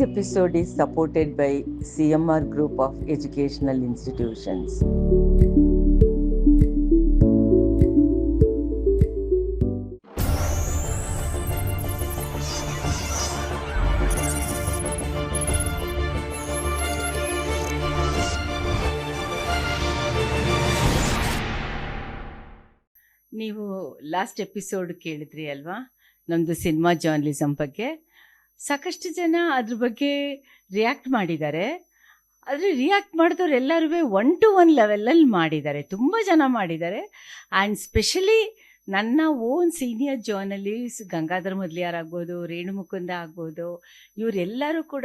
This episode is supported by CMR Group of Educational Institutions. ನೀವು last episode ಕೇಳಿದ್ರಿ ಅಲ್ವಾ ನಮ್ಮದು ಸಿನಿಮಾ ಜರ್ನಲಿಸಮ್ ಬಗ್ಗೆ ಸಾಕಷ್ಟು ಜನ ಅದ್ರ ಬಗ್ಗೆ ರಿಯಾಕ್ಟ್ ಮಾಡಿದ್ದಾರೆ. ಆದರೆ ರಿಯಾಕ್ಟ್ ಮಾಡಿದವ್ರು ಎಲ್ಲರೂ ಒನ್ ಟು ಒನ್ ಲೆವೆಲಲ್ಲಿ ಮಾಡಿದ್ದಾರೆ. ತುಂಬ ಜನ ಮಾಡಿದ್ದಾರೆ. ಆ್ಯಂಡ್ ಸ್ಪೆಷಲಿ ನನ್ನ own senior journalist Gangadhar Modaliar ಆಗ್ಬೋದು, ರೇಣು ಮುಕುಂದ ಆಗ್ಬೋದು ಇವರೆಲ್ಲರೂ ಕೂಡ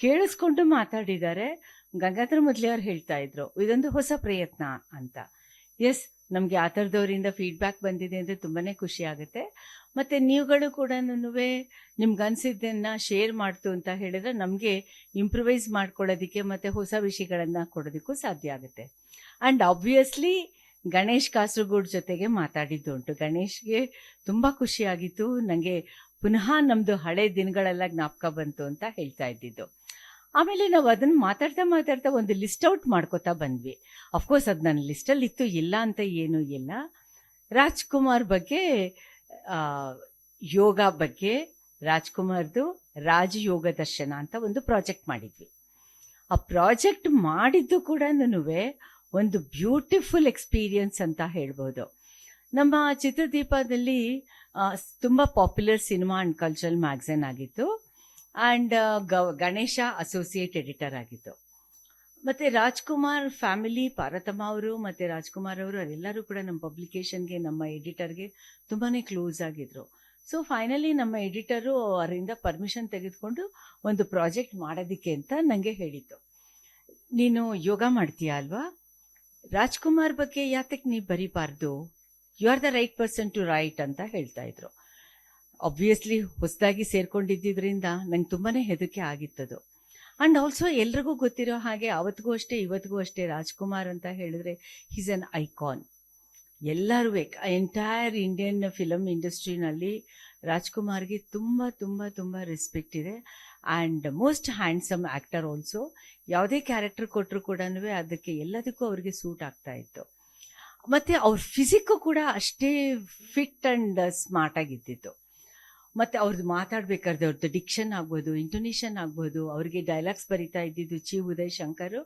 ಕೇಳಿಸ್ಕೊಂಡು ಮಾತಾಡಿದ್ದಾರೆ. ಗಂಗಾಧರ್ ಮೊದಲಿಯಾರ್ ಹೇಳ್ತಾ ಇದ್ರು, ಇದೊಂದು ಹೊಸ ಪ್ರಯತ್ನ ಅಂತ. ಎಸ್ ನಮಗೆ ಆ ಥರದವರಿಂದ ಫೀಡ್ಬ್ಯಾಕ್ ಬಂದಿದೆ ಅಂದರೆ ತುಂಬಾ ಖುಷಿ ಆಗುತ್ತೆ. ಮತ್ತು ನೀವುಗಳು ಕೂಡ ನಿಮ್ಗೆ ಅನಿಸಿದ್ದನ್ನು ಶೇರ್ ಮಾಡ್ತು ಅಂತ ಹೇಳಿದ್ರೆ ನಮಗೆ ಇಂಪ್ರೂವೈಸ್ ಮಾಡ್ಕೊಳ್ಳೋದಕ್ಕೆ ಮತ್ತು ಹೊಸ ವಿಷಯಗಳನ್ನು ಕೊಡೋದಕ್ಕೂ ಸಾಧ್ಯ ಆಗುತ್ತೆ. ಆ್ಯಂಡ್ ಆಬ್ವಿಯಸ್ಲಿ ಗಣೇಶ್ ಕಾಸರಗೋಡ್ ಜೊತೆಗೆ ಮಾತಾಡಿದ್ದು ಉಂಟು. ಗಣೇಶ್ಗೆ ತುಂಬ ಖುಷಿಯಾಗಿತ್ತು ನನಗೆ ಪುನಃ ನಮ್ಮದು ಹಳೆ ದಿನಗಳೆಲ್ಲ ಜ್ಞಾಪಕ ಬಂತು ಅಂತ ಹೇಳ್ತಾ ಇದ್ದಿದ್ದು. ಆಮೇಲೆ ನಾವು ಅದನ್ನು ಮಾತಾಡ್ತಾ ಮಾತಾಡ್ತಾ ಒಂದು ಲಿಸ್ಟ್ ಔಟ್ ಮಾಡ್ಕೋತಾ ಬಂದ್ವಿ. ಅಫ್ಕೋರ್ಸ್ ಅದು ನನ್ನ ಲಿಸ್ಟಲ್ಲಿ ಇತ್ತು, ಇಲ್ಲ ಅಂತ ಏನೂ ಇಲ್ಲ. ರಾಜ್ಕುಮಾರ್ ಬಗ್ಗೆ ಯೋಗ ಬಗ್ಗೆ, ರಾಜ್ಕುಮಾರ್ದು ರಾಜಯೋಗ ದರ್ಶನ ಅಂತ ಒಂದು ಪ್ರಾಜೆಕ್ಟ್ ಮಾಡಿದ್ವಿ. ಆ ಪ್ರಾಜೆಕ್ಟ್ ಮಾಡಿದ್ದು ಕೂಡ ಒಂದು ಬ್ಯೂಟಿಫುಲ್ ಎಕ್ಸ್ಪೀರಿಯನ್ಸ್ ಅಂತ ಹೇಳ್ಬೋದು. ನಮ್ಮ ಚಿತ್ರದೀಪದಲ್ಲಿ ತುಂಬ popular cinema and cultural magazine ಆಗಿತ್ತು. ಆ್ಯಂಡ್ ಗಣೇಶ ಅಸೋಸಿಯೇಟ್ ಎಡಿಟರ್ ಆಗಿತ್ತು ಮತ್ತು ರಾಜ್ಕುಮಾರ್ ಫ್ಯಾಮಿಲಿ ಪಾರತಮ್ಮ ಅವರು, ಮತ್ತು ರಾಜ್ಕುಮಾರ್ ಅವರು, ಅವರೆಲ್ಲರೂ ಕೂಡ ನಮ್ಮ ಪಬ್ಲಿಕೇಶನ್ಗೆ ನಮ್ಮ ಎಡಿಟರ್ಗೆ ತುಂಬಾ ಕ್ಲೋಸ್ ಆಗಿದ್ರು. ಸೊ ಫೈನಲಿ ನಮ್ಮ ಎಡಿಟರು ಅವರಿಂದ ಪರ್ಮಿಷನ್ ತೆಗೆದುಕೊಂಡು ಒಂದು ಪ್ರಾಜೆಕ್ಟ್ ಮಾಡೋದಕ್ಕೆ ಅಂತ ನನಗೆ ಹೇಳಿದ್ದು. ನೀನು ಯೋಗ ಮಾಡ್ತೀಯ ಅಲ್ವಾ? ರಾಜ್ಕುಮಾರ್ ಬಗ್ಗೆ ಯಾತಕ್ಕೆ ನೀವು ಬರೀಬಾರ್ದು? You are the right person to write ಅಂತ ಹೇಳ್ತಾ ಇದ್ರು. ಆಬ್ವಿಯಸ್ಲಿ ಹೊಸದಾಗಿ ಸೇರ್ಕೊಂಡಿದ್ದರಿಂದ ನಂಗೆ ತುಂಬಾ ಹೆದರಿಕೆ ಆಗಿತ್ತದು. ಆ್ಯಂಡ್ ಆಲ್ಸೋ ಎಲ್ರಿಗೂ ಗೊತ್ತಿರೋ ಹಾಗೆ ಅವತ್ತಿಗೂ ಅಷ್ಟೇ, ಇವತ್ತಿಗೂ ಅಷ್ಟೇ ರಾಜ್ಕುಮಾರ್ ಅಂತ ಹೇಳಿದ್ರೆ ಈಸ್ ಅನ್ ಐಕಾನ್ ಎಲ್ಲರೂ ಎಂಟೈರ್ ಇಂಡಿಯನ್ ಫಿಲಮ್ ಇಂಡಸ್ಟ್ರಿನಲ್ಲಿ ರಾಜ್ಕುಮಾರ್ಗೆ ತುಂಬ ತುಂಬ ತುಂಬ ರೆಸ್ಪೆಕ್ಟ್ ಇದೆ. And most handsome actor also ಯಾವುದೇ ಕ್ಯಾರೆಕ್ಟರ್ ಕೊಟ್ಟರು ಕೂಡ ಅದಕ್ಕೆ ಎಲ್ಲದಕ್ಕೂ ಅವ್ರಿಗೆ ಸೂಟ್ ಆಗ್ತಾ ಇತ್ತು. ಮತ್ತು ಅವ್ರ ಫಿಸಿಕ್ಕು ಕೂಡ ಅಷ್ಟೇ ಫಿಟ್ ಆ್ಯಂಡ್ ಸ್ಮಾರ್ಟ್ ಆಗಿದ್ದಿತ್ತು. ಮತ್ತು ಅವ್ರದ್ದು ಮಾತಾಡಬೇಕಾದ್ರೆ ಅವ್ರದ್ದು ಡಿಕ್ಷನ್ ಆಗ್ಬೋದು ಇಂಟೊನೇಷನ್ ಆಗ್ಬೋದು, ಅವ್ರಿಗೆ ಡೈಲಾಗ್ಸ್ ಬರಿತಾ ಇದ್ದಿದ್ದು ಚಿ ಉದಯ್ ಶಂಕರ್.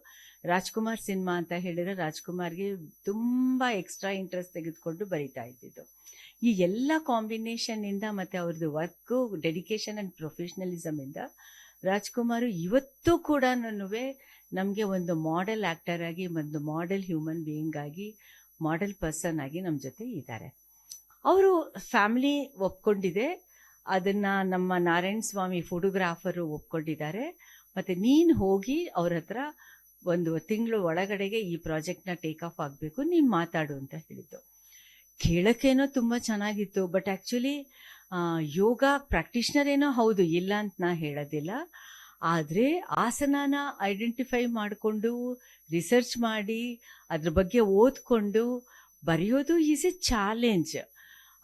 ರಾಜ್ಕುಮಾರ್ ಸಿನಿಮಾ ಅಂತ ಹೇಳಿದ್ರೆ ರಾಜ್ಕುಮಾರ್ಗೆ ತುಂಬ ಎಕ್ಸ್ಟ್ರಾ ಇಂಟ್ರೆಸ್ಟ್ ತೆಗೆದುಕೊಂಡು ಬರಿತಾ ಇದ್ದಿದ್ದು. ಈ ಎಲ್ಲ ಕಾಂಬಿನೇಷನ್ನಿಂದ ಮತ್ತು ಅವ್ರದ್ದು ವರ್ಕು ಡೆಡಿಕೇಶನ್ ಆ್ಯಂಡ್ ಪ್ರೊಫೆಷ್ನಲಿಸಮಿಂದ ರಾಜ್ಕುಮಾರ್ ಇವತ್ತು ಕೂಡ ನಮಗೆ ಒಂದು ಮಾಡೆಲ್ ಆ್ಯಕ್ಟರ್ ಆಗಿ, ಒಂದು ಮಾಡೆಲ್ ಹ್ಯೂಮನ್ ಬೀಯಿಂಗ್ ಆಗಿ ಮಾಡೆಲ್ ಪರ್ಸನ್ ಆಗಿ ನಮ್ಮ ಜೊತೆ ಇದ್ದಾರೆ. ಅವರು ಫ್ಯಾಮಿಲಿ ಒಪ್ಕೊಂಡಿದೆ. ಅದನ್ನು ನಮ್ಮ ನಾರಾಯಣ ಸ್ವಾಮಿ ಫೋಟೋಗ್ರಾಫರು ಒಪ್ಕೊಂಡಿದ್ದಾರೆ. ಮತ್ತು ನೀನು ಹೋಗಿ ಅವ್ರ ಹತ್ರ ಒಂದು ತಿಂಗಳು ಒಳಗಡೆಗೆ ಈ ಪ್ರಾಜೆಕ್ಟ್ನ ಟೇಕ್ ಆಫ್ ಆಗಬೇಕು, ನೀನು ಮಾತಾಡು ಅಂತ ಹೇಳಿದ್ದು. ಕೇಳೋಕ್ಕೇನೋ ತುಂಬ ಚೆನ್ನಾಗಿತ್ತು, ಬಟ್ ಆ್ಯಕ್ಚುಲಿ ಯೋಗ ಪ್ರಾಕ್ಟೀಷ್ನರ್ ಏನೋ ಹೌದು, ಇಲ್ಲ ಅಂತ ನಾ ಹೇಳೋದಿಲ್ಲ. ಆದರೆ ಆಸನನ ಐಡೆಂಟಿಫೈ ಮಾಡಿಕೊಂಡು, ರಿಸರ್ಚ್ ಮಾಡಿ, ಅದ್ರ ಬಗ್ಗೆ ಓದ್ಕೊಂಡು, ಬರೆಯೋದು ಈಸ್ ಎ ಚಾಲೆಂಜ್.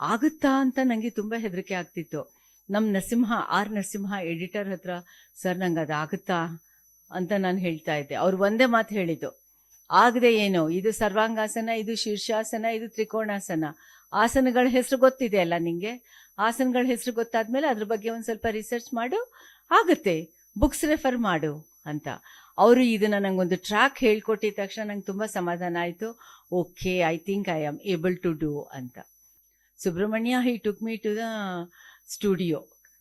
ಆಗುತ್ತಾ ಅಂತ ನನಗೆ ತುಂಬ ಹೆದರಿಕೆ ಆಗ್ತಿತ್ತು. ನಮ್ಮ ನರಸಿಂಹ, ಆರ್ ನರಸಿಂಹ ಎಡಿಟರ್ ಹತ್ರ, ಸರ್, ನಂಗೆ ಅದು ಆಗುತ್ತಾ ಅಂತ ನಾನು ಹೇಳ್ತಾ ಇದ್ದೆ. ಅವ್ರು ಒಂದೇ ಮಾತು ಹೇಳಿದ್ದು. ಆಗದೆ ಏನು? ಇದು ಸರ್ವಾಂಗಾಸನ, ಇದು ಶೀರ್ಷಾಸನ, ಇದು ತ್ರಿಕೋಣಾಸನ. ಆಸನಗಳ ಹೆಸರು ಗೊತ್ತಿದೆ ಅಲ್ಲ ನಿಂಗೆ? ಆಸನಗಳ ಹೆಸರು ಗೊತ್ತಾದ್ಮೇಲೆ ಅದ್ರ ಬಗ್ಗೆ ಒಂದು ಸ್ವಲ್ಪ ರಿಸರ್ಚ್ ಮಾಡು. ಆಗುತ್ತೆ. ಬುಕ್ಸ್ ರೆಫರ್ ಮಾಡು ಅಂತ. ಅವರು ಇದನ್ನು ಒಂದು ಟ್ರ್ಯಾಕ್ ಹೇಳ್ಕೊಟ್ಟಿದ ತಕ್ಷಣ ನಂಗೆ ತುಂಬ ಸಮಾಧಾನ ಆಯಿತು. Okay I think I am able to do ಅಂತ. Subrahmanya he took me to the studio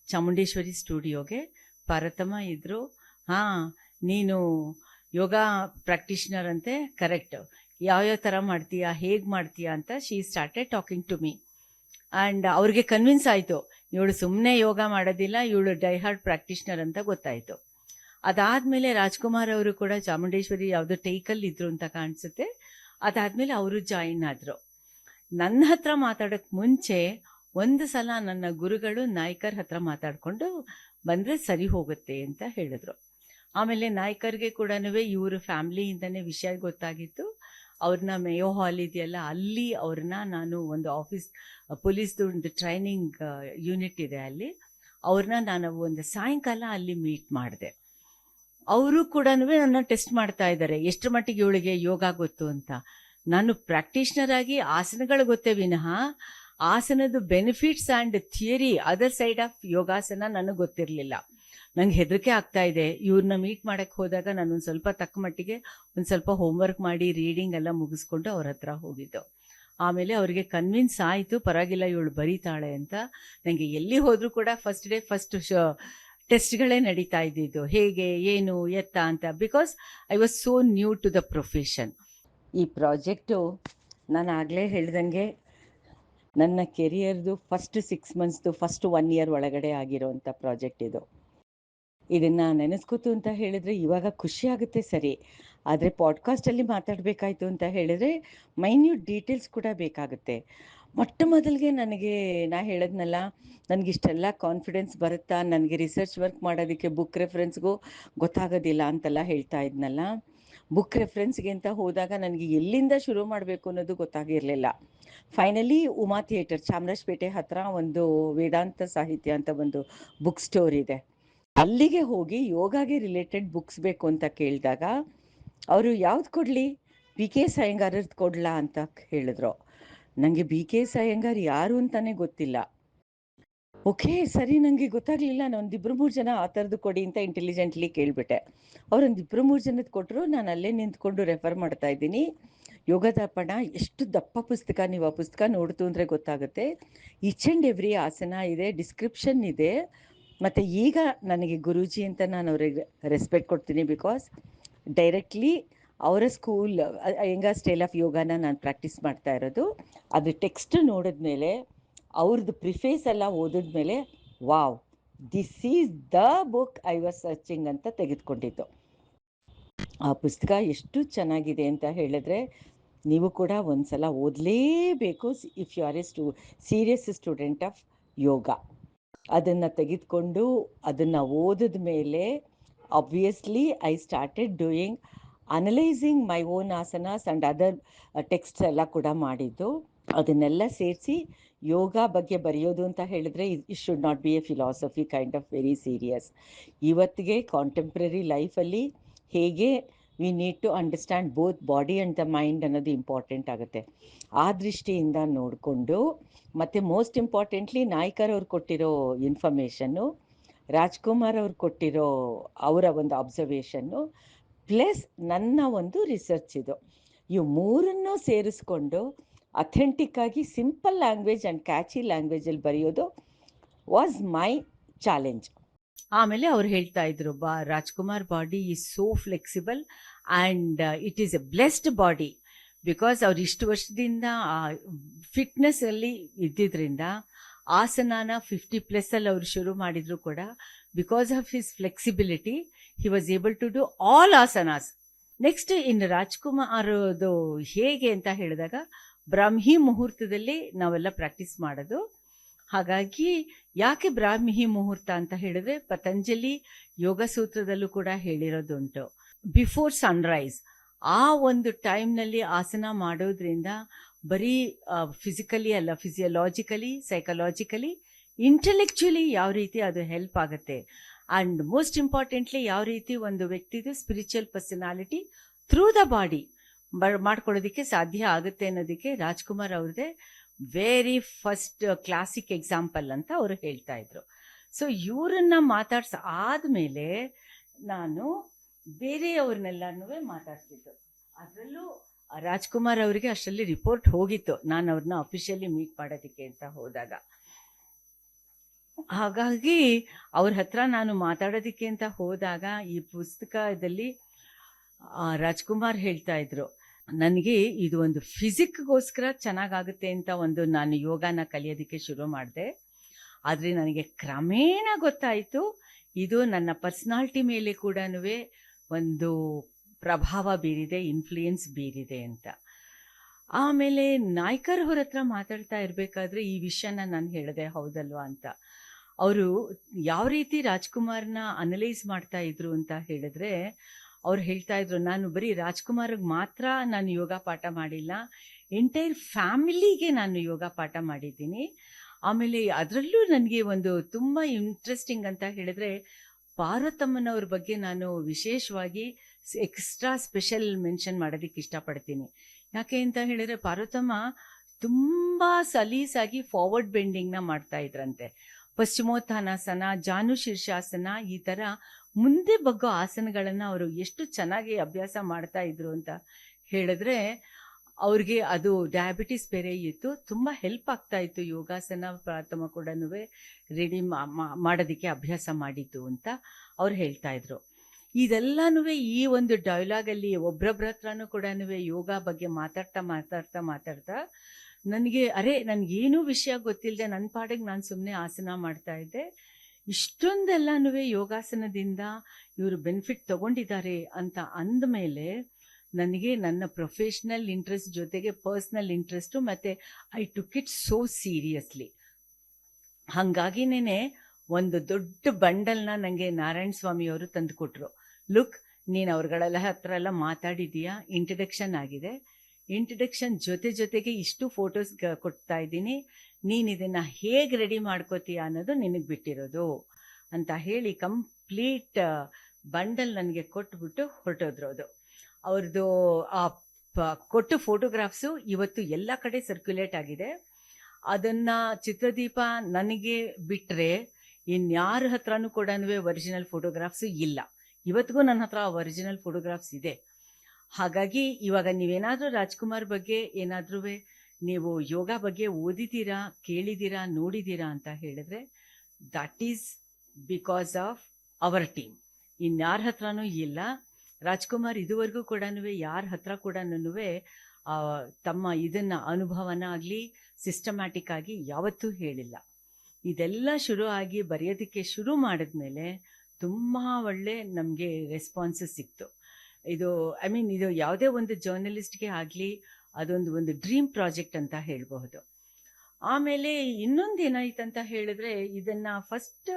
Chamundeshwari ಸ್ಟುಡಿಯೋಗೆ Paratamma ಇದ್ದರು ಹಾಂ, ನೀನು ಯೋಗ ಪ್ರಾಕ್ಟೀಷ್ನರ್ ಅಂತೆ ಕರೆಕ್ಟ್ ಯಾವ್ಯಾವ ಥರ ಮಾಡ್ತೀಯಾ, ಹೇಗೆ ಮಾಡ್ತೀಯಾ ಅಂತ she started talking to me and ಅವ್ರಿಗೆ ಕನ್ವಿನ್ಸ್ ಆಯಿತು, ಇವಳು ಸುಮ್ಮನೆ ಯೋಗ ಮಾಡೋದಿಲ್ಲ, ಇವಳು ಡೈಹಾರ್ಡ್ ಪ್ರಾಕ್ಟೀಷ್ನರ್ ಅಂತ ಗೊತ್ತಾಯಿತು. ಅದಾದಮೇಲೆ ರಾಜ್ಕುಮಾರ್ ಅವರು ಕೂಡ ಚಾಮುಂಡೇಶ್ವರಿ ಯಾವುದೋ ಟೇಕಲ್ಲಿ ಇದ್ರು ಅಂತ ಕಾಣಿಸುತ್ತೆ. ಅದಾದಮೇಲೆ ಅವರು ಜಾಯಿನ್ ಆದರು. ನನ್ನ ಹತ್ರ ಮಾತಾಡೋಕ್ಕೆ ಮುಂಚೆ ಒಂದು ಸಲ ನನ್ನ ಗುರುಗಳು ನಾಯ್ಕರ್ ಹತ್ರ ಮಾತಾಡಿಕೊಂಡು ಬಂದರೆ ಸರಿ ಹೋಗುತ್ತೆ ಅಂತ ಹೇಳಿದ್ರು. ಆಮೇಲೆ ನಾಯ್ಕರ್ಗೆ ಕೂಡ ಇವ್ರ ಫ್ಯಾಮ್ಲಿಯಿಂದನೇ ವಿಷಯ ಗೊತ್ತಾಗಿತ್ತು. ಅವ್ರನ್ನ ಮೇಯೋ ಹಾಲ್ ಇದೆಯಲ್ಲ, ಅಲ್ಲಿ ಅವ್ರನ್ನ ನಾನು ಒಂದು ಆಫೀಸ್ ಪೊಲೀಸ್ದು ಒಂದು ಟ್ರೈನಿಂಗ್ ಯೂನಿಟ್ ಇದೆ ಅಲ್ಲಿ. ಅವ್ರನ್ನ ನಾನು ಒಂದು ಸಾಯಂಕಾಲ ಅಲ್ಲಿ ಮೀಟ್ ಮಾಡಿದೆ. ಅವರು ಕೂಡ ನನ್ನ ಟೆಸ್ಟ್ ಮಾಡ್ತಾ ಇದ್ದಾರೆ ಎಷ್ಟು ಮಟ್ಟಿಗೆ ಇವಳಿಗೆ ಯೋಗ ಗೊತ್ತು ಅಂತ. ನಾನು ಪ್ರಾಕ್ಟೀಷ್ನರ್ ಆಗಿ ಆಸನಗಳು ಗೊತ್ತೇ ವಿನಃ ಆಸನದ benefits and theory other side of ಯೋಗಾಸನ ನನಗೆ ಗೊತ್ತಿರಲಿಲ್ಲ. ನಂಗೆ ಹೆದರಿಕೆ ಆಗ್ತಾ ಇದೆ. ಇವ್ರನ್ನ ಮೀಟ್ ಮಾಡಕ್ಕೆ ಹೋದಾಗ ನಾನು ಒಂದು ಸ್ವಲ್ಪ ತಕ್ಕ ಮಟ್ಟಿಗೆ ಒಂದು ಸ್ವಲ್ಪ ಹೋಮ್ವರ್ಕ್ ಮಾಡಿ ರೀಡಿಂಗ್ ಎಲ್ಲ ಮುಗಿಸ್ಕೊಂಡು ಅವ್ರ ಹತ್ರ ಹೋಗಿದ್ದು. ಆಮೇಲೆ ಅವರಿಗೆ ಕನ್ವಿನ್ಸ್ ಆಯಿತು, ಪರವಾಗಿಲ್ಲ, ಇವಳು ಬರೀತಾಳೆ ಅಂತ. ನನಗೆ ಎಲ್ಲಿ ಹೋದರೂ ಕೂಡ ಫಸ್ಟ್ ಡೇ ಫಸ್ಟ್ ಶ ಟೆಸ್ಟ್ಗಳೇ ನಡೀತಾ ಇದ್ದಿದ್ದು. ಹೇಗೆ, ಏನು, ಎತ್ತ ಅಂತ. Because I was so new to the profession ಈ ಪ್ರಾಜೆಕ್ಟು ನಾನು ಆಗಲೇ ಹೇಳ್ದಂಗೆ ನನ್ನ ಕೆರಿಯರ್ದು ಫಸ್ಟ್ ಸಿಕ್ಸ್ ಮಂತ್ಸ್ದು ಫಸ್ಟ್ ಒನ್ ಇಯರ್ ಒಳಗಡೆ ಆಗಿರೋವಂಥ ಪ್ರಾಜೆಕ್ಟ್ ಇದು. ಇದನ್ನು ನೆನೆಸ್ಕೊತು ಅಂತ ಹೇಳಿದರೆ ಇವಾಗ ಖುಷಿ ಆಗುತ್ತೆ ಸರಿ. ಆದರೆ ಪಾಡ್ಕಾಸ್ಟಲ್ಲಿ ಮಾತಾಡಬೇಕಾಯ್ತು ಅಂತ ಹೇಳಿದರೆ ಮೈನ್ಯೂಟ್ ಡೀಟೇಲ್ಸ್ ಕೂಡ ಬೇಕಾಗುತ್ತೆ. ಮೊಟ್ಟ ಮೊದಲಿಗೆ ನನಗೆ ನಾ ಹೇಳದ್ನಲ್ಲ ನನಗಿಷ್ಟೆಲ್ಲ ಕಾನ್ಫಿಡೆನ್ಸ್ ಬರುತ್ತಾ? ನನಗೆ ರಿಸರ್ಚ್ ವರ್ಕ್ ಮಾಡೋದಕ್ಕೆ ಬುಕ್ ರೆಫರೆನ್ಸ್ಗೂ ಗೊತ್ತಾಗೋದಿಲ್ಲ ಅಂತೆಲ್ಲ ಹೇಳ್ತಾ ಇದ್ನಲ್ಲ. ಬುಕ್ ರೆಫರೆನ್ಸ್ಗೆ ಅಂತ ಹೋದಾಗ ನನಗೆ ಎಲ್ಲಿಂದ ಶುರು ಮಾಡಬೇಕು ಅನ್ನೋದು ಗೊತ್ತಾಗಿರಲಿಲ್ಲ. ಫೈನಲಿ ಉಮಾ ಥಿಯೇಟರ್ ಚಾಮರಾಜಪೇಟೆ ಹತ್ರ ಒಂದು ವೇದಾಂತ ಸಾಹಿತ್ಯ ಅಂತ ಒಂದು ಬುಕ್ ಸ್ಟೋರ್ ಇದೆ. ಅಲ್ಲಿಗೆ ಹೋಗಿ ಯೋಗಾಗೆ ರಿಲೇಟೆಡ್ ಬುಕ್ಸ್ ಬೇಕು ಅಂತ ಕೇಳಿದಾಗ, ಅವರು ಯಾವ್ದು ಕೊಡಲಿ? ಬಿ ಕೆ ಸಾಯಂಗಾರದ್ದು ಕೊಡ್ಲಾ? ಅಂತ ಹೇಳಿದ್ರು ನನಗೆ ಬಿ ಕೆ ಸಾಯಂಗಾರ್ ಯಾರು ಅಂತಾನೆ ಗೊತ್ತಿಲ್ಲ. ಓಕೆ, ಸರಿ ನನಗೆ ಗೊತ್ತಾಗಲಿಲ್ಲ. ಒಂದಿಬ್ರು ಮೂರು ಜನ ಆ ಥರದ್ದು ಕೊಡಿ ಅಂತ ಇಂಟೆಲಿಜೆಂಟ್ಲಿ ಕೇಳಿಬಿಟ್ಟೆ. ಅವ್ರೊಂದು ಇಬ್ಬರು ಮೂರು ಜನದ ಕೊಟ್ಟರು ನಾನು ಅಲ್ಲೇ ನಿಂತ್ಕೊಂಡು ರೆಫರ್ ಮಾಡ್ತಾ ಇದ್ದೀನಿ. ಯೋಗದರ್ಪಣ, ಎಷ್ಟು ದಪ್ಪ ಪುಸ್ತಕ ನೀವು ಆ ಪುಸ್ತಕ ನೋಡ್ತು ಅಂದರೆ ಗೊತ್ತಾಗುತ್ತೆ. ಈಚ್ ಆ್ಯಂಡ್ ಎವ್ರಿ ಆಸನ ಇದೆ, ಡಿಸ್ಕ್ರಿಪ್ಷನ್ ಇದೆ. ಮತ್ತು ಈಗ ನನಗೆ ಗುರೂಜಿ ಅಂತ ನಾನು ಅವ್ರಿಗೆ ರೆಸ್ಪೆಕ್ಟ್ ಕೊಡ್ತೀನಿ ಬಿಕಾಸ್ ಡೈರೆಕ್ಟ್ಲಿ ಅವರ ಸ್ಕೂಲ್ ಹೆಂಗ ಸ್ಟೈಲ್ ಆಫ್ ಯೋಗನ ನಾನು ಪ್ರಾಕ್ಟೀಸ್ ಮಾಡ್ತಾ ಇರೋದು. ಅದು ಟೆಕ್ಸ್ಟ್ ನೋಡಿದ್ಮೇಲೆ ಅವ್ರದ್ದು ಪ್ರಿಫೇಸ್ ಎಲ್ಲ ಓದಿದ್ಮೇಲೆ wow this is the book I was searching ಅಂತ ತೆಗೆದುಕೊಂಡಿದ್ದು. ಆ ಪುಸ್ತಕ ಎಷ್ಟು ಚೆನ್ನಾಗಿದೆ ಅಂತ ಹೇಳಿದ್ರೆ, ನೀವು ಕೂಡ ಒಂದ್ಸಲ ಓದಲೇಬೇಕು if you are a stu serious student of yoga ಅದನ್ನು ತೆಗೆದುಕೊಂಡು, ಅದನ್ನು ಓದಿದ ಮೇಲೆ obviously I started doing analysing my own asanas and other texts ಎಲ್ಲ ಕೂಡ ಮಾಡಿದ್ದು. ಅದನ್ನೆಲ್ಲ ಸೇರಿಸಿ ಯೋಗ ಬಗ್ಗೆ ಬರೆಯೋದು ಅಂತ ಹೇಳಿದ್ರೆ it should not be a philosophy kind of very serious ಇವತ್ತಿಗೆ ಕಾಂಟೆಂಪ್ರರಿ ಲೈಫಲ್ಲಿ ಹೇಗೆ we need to understand both body and the mind ಅನ್ನೋದು ಇಂಪಾರ್ಟೆಂಟ್ ಆಗುತ್ತೆ. ಆ ದೃಷ್ಟಿಯಿಂದ ನೋಡಿಕೊಂಡು ಮತ್ತು ಮೋಸ್ಟ್ ಇಂಪಾರ್ಟೆಂಟ್ಲಿ ನಾಯ್ಕರ್ ಅವ್ರು ಕೊಟ್ಟಿರೋ ಇನ್ಫಾರ್ಮೇಷನ್ನು ರಾಜ್ಕುಮಾರ್ ಅವ್ರು ಕೊಟ್ಟಿರೋ ಅವರ ಒಂದು ಅಬ್ಸರ್ವೇಷನ್ನು ಪ್ಲಸ್ ನನ್ನ ಒಂದು ರಿಸರ್ಚ್ ಇದು. ಇವು ಮೂರನ್ನೂ ಸೇರಿಸ್ಕೊಂಡು ಅಥೆಂಟಿಕ್ ಆಗಿ ಸಿಂಪಲ್ ಲ್ಯಾಂಗ್ವೇಜ್ ಆ್ಯಂಡ್ ಕ್ಯಾಚಿ ಲ್ಯಾಂಗ್ವೇಜಲ್ಲಿ ಬರೆಯೋದು ವಾಸ್ ಮೈ ಚಾಲೆಂಜ್ ಆಮೇಲೆ ಅವ್ರು ಹೇಳ್ತಾ ಇದ್ರು, ಬಾ, Rajkumar body is so flexible and it is a blessed body because ಅವ್ರು ಇಷ್ಟು ವರ್ಷದಿಂದ ಫಿಟ್ನೆಸ್ ಅಲ್ಲಿ ಇದ್ದಿದ್ರಿಂದ ಆಸನಾನ ಫಿಫ್ಟಿ ಪ್ಲಸ್ಸಲ್ಲಿ ಅವರು ಶುರು ಮಾಡಿದ್ರು ಕೂಡ because of his flexibility he was able to do all asanas next in ರಾಜ್ಕುಮಾರ್ದು ಹೇಗೆ ಅಂತ ಹೇಳಿದಾಗ ಬ್ರಾಹ್ಮಿ ಮುಹೂರ್ತದಲ್ಲಿ ನಾವೆಲ್ಲ ಪ್ರಾಕ್ಟೀಸ್ ಮಾಡೋದು. ಹಾಗಾಗಿ ಯಾಕೆ ಬ್ರಾಹ್ಮಿ ಮುಹೂರ್ತ ಅಂತ ಹೇಳಿದ್ರೆ ಪತಂಜಲಿ ಯೋಗ ಸೂತ್ರದಲ್ಲೂ ಕೂಡ ಹೇಳಿರೋದುಂಟು. ಬಿಫೋರ್ ಸನ್ರೈಸ್ ಆ ಒಂದು ಟೈಮ್ನಲ್ಲಿ ಆಸನ ಮಾಡೋದ್ರಿಂದ ಬರೀ ಫಿಸಿಕಲಿ ಅಲ್ಲ ಫಿಸಿಯಲಾಜಿಕಲಿ ಸೈಕಲಾಜಿಕಲಿ ಇಂಟೆಲೆಕ್ಚುಲಿ ಯಾವ ರೀತಿ ಅದು ಹೆಲ್ಪ್ ಆಗುತ್ತೆ. ಆ್ಯಂಡ್ ಮೋಸ್ಟ್ ಇಂಪಾರ್ಟೆಂಟ್ಲಿ ಯಾವ ರೀತಿ ಒಂದು ವ್ಯಕ್ತಿದು spiritual personality through the body ಬ, ಮಾಡ್ಕೊಳ್ಳೋದಕ್ಕೆ ಸಾಧ್ಯ ಆಗುತ್ತೆ ಅನ್ನೋದಕ್ಕೆ ರಾಜ್ಕುಮಾರ್ ಅವ್ರದ್ದೇ ವೆರಿ ಫಸ್ಟ್ ಕ್ಲಾಸಿಕ್ ಎಕ್ಸಾಂಪಲ್ ಅಂತ ಅವರು ಹೇಳ್ತಾ ಇದ್ರು. ಸೊ ಇವರನ್ನ ಮಾತಾಡ್ಸ ಆದಮೇಲೆ ನಾನು ಬೇರೆಯವ್ರನ್ನೆಲ್ಲನೂ ಮಾತಾಡ್ತಿದ್ದು. ಅದರಲ್ಲೂ ರಾಜ್ಕುಮಾರ್ ಅವರಿಗೆ ಅಷ್ಟರಲ್ಲಿ ರಿಪೋರ್ಟ್ ಹೋಗಿತ್ತು. ನಾನು ಅವ್ರನ್ನ ಅಫಿಷಿಯಲಿ ಮೀಟ್ ಮಾಡೋದಕ್ಕೆ ಅಂತ ಹೋದಾಗ. ಹಾಗಾಗಿ ಅವ್ರ ಹತ್ರ ನಾನು ಮಾತಾಡೋದಕ್ಕೆ ಅಂತ ಹೋದಾಗ ಈ ಪುಸ್ತಕದಲ್ಲಿ ರಾಜ್ಕುಮಾರ್ ಹೇಳ್ತಾ ಇದ್ರು, ನನಗೆ ಇದು ಒಂದು ಫಿಸಿಕ್ಗೋಸ್ಕರ ಚೆನ್ನಾಗಾಗುತ್ತೆ ಅಂತ ಒಂದು ನಾನು ಯೋಗನ ಕಲಿಯೋದಕ್ಕೆ ಶುರು ಮಾಡಿದೆ. ಆದರೆ ನನಗೆ ಕ್ರಮೇಣ ಗೊತ್ತಾಯಿತು, ಇದು ನನ್ನ ಪರ್ಸ್ನಾಲ್ಟಿ ಮೇಲೆ ಕೂಡ ಒಂದು ಪ್ರಭಾವ ಬೀರಿದೆ, ಇನ್ಫ್ಲೂಯೆನ್ಸ್ ಬೀರಿದೆ ಅಂತ. ಆಮೇಲೆ ನಾಯ್ಕರ್ ಅವ್ರ ಹತ್ರ ಮಾತಾಡ್ತಾ ಇರಬೇಕಾದ್ರೆ ಈ ವಿಷಯನ ನಾನು ಹೇಳಿದೆ, ಹೌದಲ್ವಾ ಅಂತ. ಅವರು ಯಾವ ರೀತಿ ರಾಜ್ಕುಮಾರ್ನ ಅನಲೈಸ್ ಮಾಡ್ತಾ ಇದ್ರು ಅಂತ ಹೇಳಿದ್ರೆ ಅವ್ರು ಹೇಳ್ತಾ ಇದ್ರು, ನಾನು ಬರೀ ರಾಜ್ಕುಮಾರ್ಗೆ ಮಾತ್ರ ನಾನು ಯೋಗ ಪಾಠ ಮಾಡಿಲ್ಲ, ಎಂಟೈರ್ ಫ್ಯಾಮಿಲಿಗೆ ನಾನು ಯೋಗ ಪಾಠ ಮಾಡಿದ್ದೀನಿ. ಆಮೇಲೆ ಅದರಲ್ಲೂ ನನಗೆ ಒಂದು ತುಂಬ ಇಂಟ್ರೆಸ್ಟಿಂಗ್ ಅಂತ ಹೇಳಿದ್ರೆ, ಪಾರ್ವತಮ್ಮನವ್ರ ಬಗ್ಗೆ ನಾನು ವಿಶೇಷವಾಗಿ ಎಕ್ಸ್ಟ್ರಾ ಸ್ಪೆಷಲ್ ಮೆನ್ಷನ್ ಮಾಡೋದಕ್ಕೆ ಇಷ್ಟಪಡ್ತೀನಿ. ಯಾಕೆ ಅಂತ ಹೇಳಿದ್ರೆ, ಪಾರ್ವತಮ್ಮ ತುಂಬ ಸಲೀಸಾಗಿ ಫಾರ್ವರ್ಡ್ ಬೆಂಡಿಂಗ್ನ ಮಾಡ್ತಾ ಇದ್ರಂತೆ. ಪಶ್ಚಿಮೋತ್ಥಾನಾಸನ ಜಾನು ಶೀರ್ಷಾಸನ ಈ ಥರ ಮುಂದೆ ಬಗ್ಗೋ ಆಸನಗಳನ್ನು ಅವರು ಎಷ್ಟು ಚೆನ್ನಾಗಿ ಅಭ್ಯಾಸ ಮಾಡ್ತಾ ಇದ್ರು ಅಂತ ಹೇಳಿದ್ರೆ, ಅವ್ರಿಗೆ ಅದು ಡಯಾಬಿಟಿಸ್ ಬೇರೆ ಇತ್ತು. ತುಂಬ ಹೆಲ್ಪ್ ಆಗ್ತಾ ಇತ್ತು ಯೋಗಾಸನ ಪ್ರಾಥಮ ಕೂಡ ರೆಡಿ ಮಾಡೋದಕ್ಕೆ ಅಭ್ಯಾಸ ಮಾಡಿದ್ದು ಅಂತ ಅವ್ರು ಹೇಳ್ತಾ ಇದ್ರು. ಇದೆಲ್ಲನೂ ಈ ಒಂದು ಡೈಲಾಗಲ್ಲಿ ಒಬ್ರೊಬ್ರ ಹತ್ರನೂ ಕೂಡ ಯೋಗ ಬಗ್ಗೆ ಮಾತಾಡ್ತಾ ಮಾತಾಡ್ತಾ ಮಾತಾಡ್ತಾ ನನಗೆ, ಅರೆ ನನಗೇನೂ ವಿಷಯ ಗೊತ್ತಿಲ್ಲದೆ ನನ್ನ ಪಾಡಿಗೆ ನಾನು ಸುಮ್ಮನೆ ಆಸನ ಮಾಡ್ತಾ ಇದ್ದೆ. ಇಷ್ಟೊಂದೆಲ್ಲನೂ ಯೋಗಾಸನದಿಂದ ಇವರು ಬೆನಿಫಿಟ್ ತಗೊಂಡಿದ್ದಾರೆ ಅಂತ ಅಂದಮೇಲೆ ನನಗೆ ನನ್ನ ಪ್ರೊಫೆಷ್ನಲ್ ಇಂಟ್ರೆಸ್ಟ್ ಜೊತೆಗೆ ಪರ್ಸ್ನಲ್ ಇಂಟ್ರೆಸ್ಟು ಮತ್ತು I took it so seriously ಹಾಗಾಗಿನೇ ಒಂದು ದೊಡ್ಡ ಬಂಡಲ್ನ ನನಗೆ ನಾರಾಯಣ ಸ್ವಾಮಿಯವರು ತಂದುಕೊಟ್ರು ಲುಕ್ ನೀನು ಅವ್ರಗಳೆಲ್ಲ ಹತ್ರ ಎಲ್ಲ ಮಾತಾಡಿದೀಯಾ ಇಂಟ್ರಡಕ್ಷನ್ ಆಗಿದೆ. ಇಂಟ್ರಡಕ್ಷನ್ ಜೊತೆ ಜೊತೆಗೆ ಇಷ್ಟು ಫೋಟೋಸ್ ಕೊಡ್ತಾ ಇದ್ದೀನಿ. ನೀನು ಇದನ್ನು ಹೇಗೆ ರೆಡಿ ಮಾಡ್ಕೋತೀಯ ಅನ್ನೋದು ನಿನಗೆ ಬಿಟ್ಟಿರೋದು ಅಂತ ಹೇಳಿ ಕಂಪ್ಲೀಟ್ ಬಂಡಲ್ ನನಗೆ ಕೊಟ್ಬಿಟ್ಟು ಹೊರಟೋದ್ರು ಅದು ಅವ್ರದ್ದು ಆ ಕೊಟ್ಟು ಫೋಟೋಗ್ರಾಫ್ಸು ಇವತ್ತು ಎಲ್ಲ ಕಡೆ ಸರ್ಕ್ಯುಲೇಟ್ ಆಗಿದೆ. ಅದನ್ನು ಚಿತ್ರದೀಪ ನನಗೆ ಬಿಟ್ಟರೆ ಇನ್ಯಾರ ಹತ್ರನೂ ಕೂಡ ಒರಿಜಿನಲ್ ಫೋಟೋಗ್ರಾಫ್ಸು ಇಲ್ಲ. ಇವತ್ತಿಗೂ ನನ್ನ ಹತ್ರ ಒರಿಜಿನಲ್ ಫೋಟೋಗ್ರಾಫ್ಸ್ ಇದೆ. ಹಾಗಾಗಿ ಇವಾಗ ನೀವೇನಾದರೂ ರಾಜ್ಕುಮಾರ್ ಬಗ್ಗೆ ಏನಾದರೂ ನೀವು ಯೋಗ ಬಗ್ಗೆ ಓದಿದ್ದೀರಾ, ಕೇಳಿದ್ದೀರಾ, ನೋಡಿದ್ದೀರಾ ಅಂತ ಹೇಳಿದ್ರೆ that is because of our team ಇನ್ಯಾರ ಹತ್ರನೂ ಇಲ್ಲ. ರಾಜ್ಕುಮಾರ್ ಇದುವರೆಗೂ ಕೂಡ ಯಾರ ಹತ್ರ ಕೂಡ ತಮ್ಮ ಇದನ್ನ ಅನುಭವನ ಆಗಲಿ ಸಿಸ್ಟಮ್ಯಾಟಿಕ್ ಆಗಿ ಯಾವತ್ತೂ ಹೇಳಿಲ್ಲ. ಇದೆಲ್ಲ ಶುರು ಆಗಿ ಬರೆಯೋದಕ್ಕೆ ಶುರು ಮಾಡಿದ್ಮೇಲೆ ತುಂಬ ಒಳ್ಳೆ ನಮಗೆ ರೆಸ್ಪಾನ್ಸಸ್ ಸಿಕ್ತು. ಇದು ಐ ಮೀನ್ ಇದು ಯಾವುದೇ ಒಂದು ಜರ್ನಲಿಸ್ಟ್ಗೆ ಆಗಲಿ ಅದೊಂದು ಒಂದು ಡ್ರೀಮ್ ಪ್ರಾಜೆಕ್ಟ್ ಅಂತ ಹೇಳಬಹುದು. ಆಮೇಲೆ ಇನ್ನೊಂದು ಏನಾಯ್ತಂತ ಹೇಳಿದ್ರೆ ಇದನ್ನ first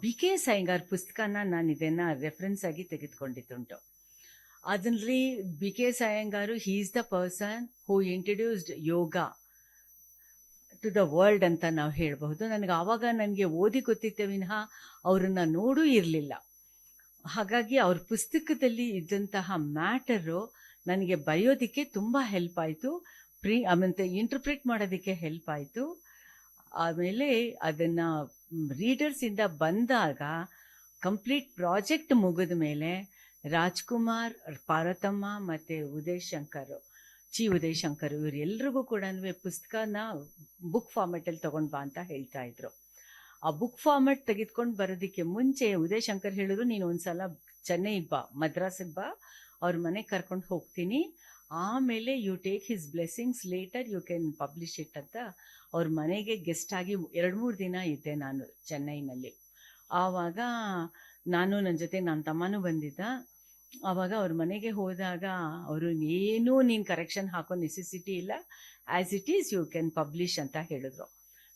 B K S Iyengar ಪುಸ್ತಕನ ನಾನು ಇದನ್ನ ರೆಫರೆನ್ಸ್ ಆಗಿ ತೆಗೆದುಕೊಂಡಿದ್ದುಂಟು. ಅದರಲ್ಲಿ B K ಸಾಯಂಗಾರು he is the person who introduced yoga to the world ಅಂತ ನಾವು ಹೇಳಬಹುದು. ನನಗೆ ಆವಾಗ ನನಗೆ ಓದಿ ಗೊತ್ತಿತ್ತೆ ವಿನಃ ಅವರನ್ನು ನೋಡೂ ಇರಲಿಲ್ಲ. ಹಾಗಾಗಿ ಅವ್ರ ಪುಸ್ತಕದಲ್ಲಿ ಇದ್ದಂತಹ ಮ್ಯಾಟರು ನನಗೆ ಬರೆಯೋದಕ್ಕೆ ತುಂಬ ಹೆಲ್ಪ್ ಆಯಿತು. ಪ್ರೀ ಆಮೇಲೆ ಇಂಟರ್ಪ್ರಿಟ್ ಮಾಡೋದಕ್ಕೆ ಹೆಲ್ಪ್ ಆಯಿತು. ಆಮೇಲೆ ಅದನ್ನು ರೀಡರ್ಸಿಂದ ಬಂದಾಗ ಕಂಪ್ಲೀಟ್ ಪ್ರಾಜೆಕ್ಟ್ ಮುಗಿದ ಮೇಲೆ ರಾಜ್ಕುಮಾರ್, ಪಾರತಮ್ಮ ಮತ್ತು ಉದಯ್ ಶಂಕರ್, ಚಿ ಉದಯ್ ಶಂಕರ್ ಇವರೆಲ್ರಿಗೂ ಕೂಡ ಪುಸ್ತಕನ ಬುಕ್ ಫಾರ್ಮೆಟಲ್ಲಿ ತೊಗೊಂಡು ಬಾ ಅಂತ ಹೇಳ್ತಾ ಇದ್ರು. ಆ ಬುಕ್ ಫಾರ್ಮೆಟ್ ತೆಗೆದುಕೊಂಡು ಬರೋದಕ್ಕೆ ಮುಂಚೆ ಉದಯ್ ಶಂಕರ್ ಹೇಳಿದ್ರು, ನೀನು ಒಂದ್ಸಲ ಚೆನ್ನೈ ಬಾ, ಮದ್ರಾಸಿಗೆ ಬಾ ಅವ್ರ ಮನೆಗೆ ಕರ್ಕೊಂಡು ಹೋಗ್ತೀನಿ. ಆಮೇಲೆ you take his blessings later you can publish it ಅಂತ ಅವ್ರ ಮನೆಗೆ ಗೆಸ್ಟ್ ಆಗಿ ಎರಡು ಮೂರು ದಿನ ಇದ್ದೆ ನಾನು ಚೆನ್ನೈನಲ್ಲಿ. ಆವಾಗ ನಾನು ನನ್ನ ಜೊತೆ ನನ್ನ ತಮ್ಮನೂ ಬಂದಿದ್ದ. ಆವಾಗ ಅವ್ರ ಮನೆಗೆ ಹೋದಾಗ ಅವರು ಏನೂ ನೀನು ಕರೆಕ್ಷನ್ ಹಾಕೋ ನೆಸೆಸಿಟಿ ಇಲ್ಲ. As it is you can publish ಅಂತ ಹೇಳಿದ್ರು.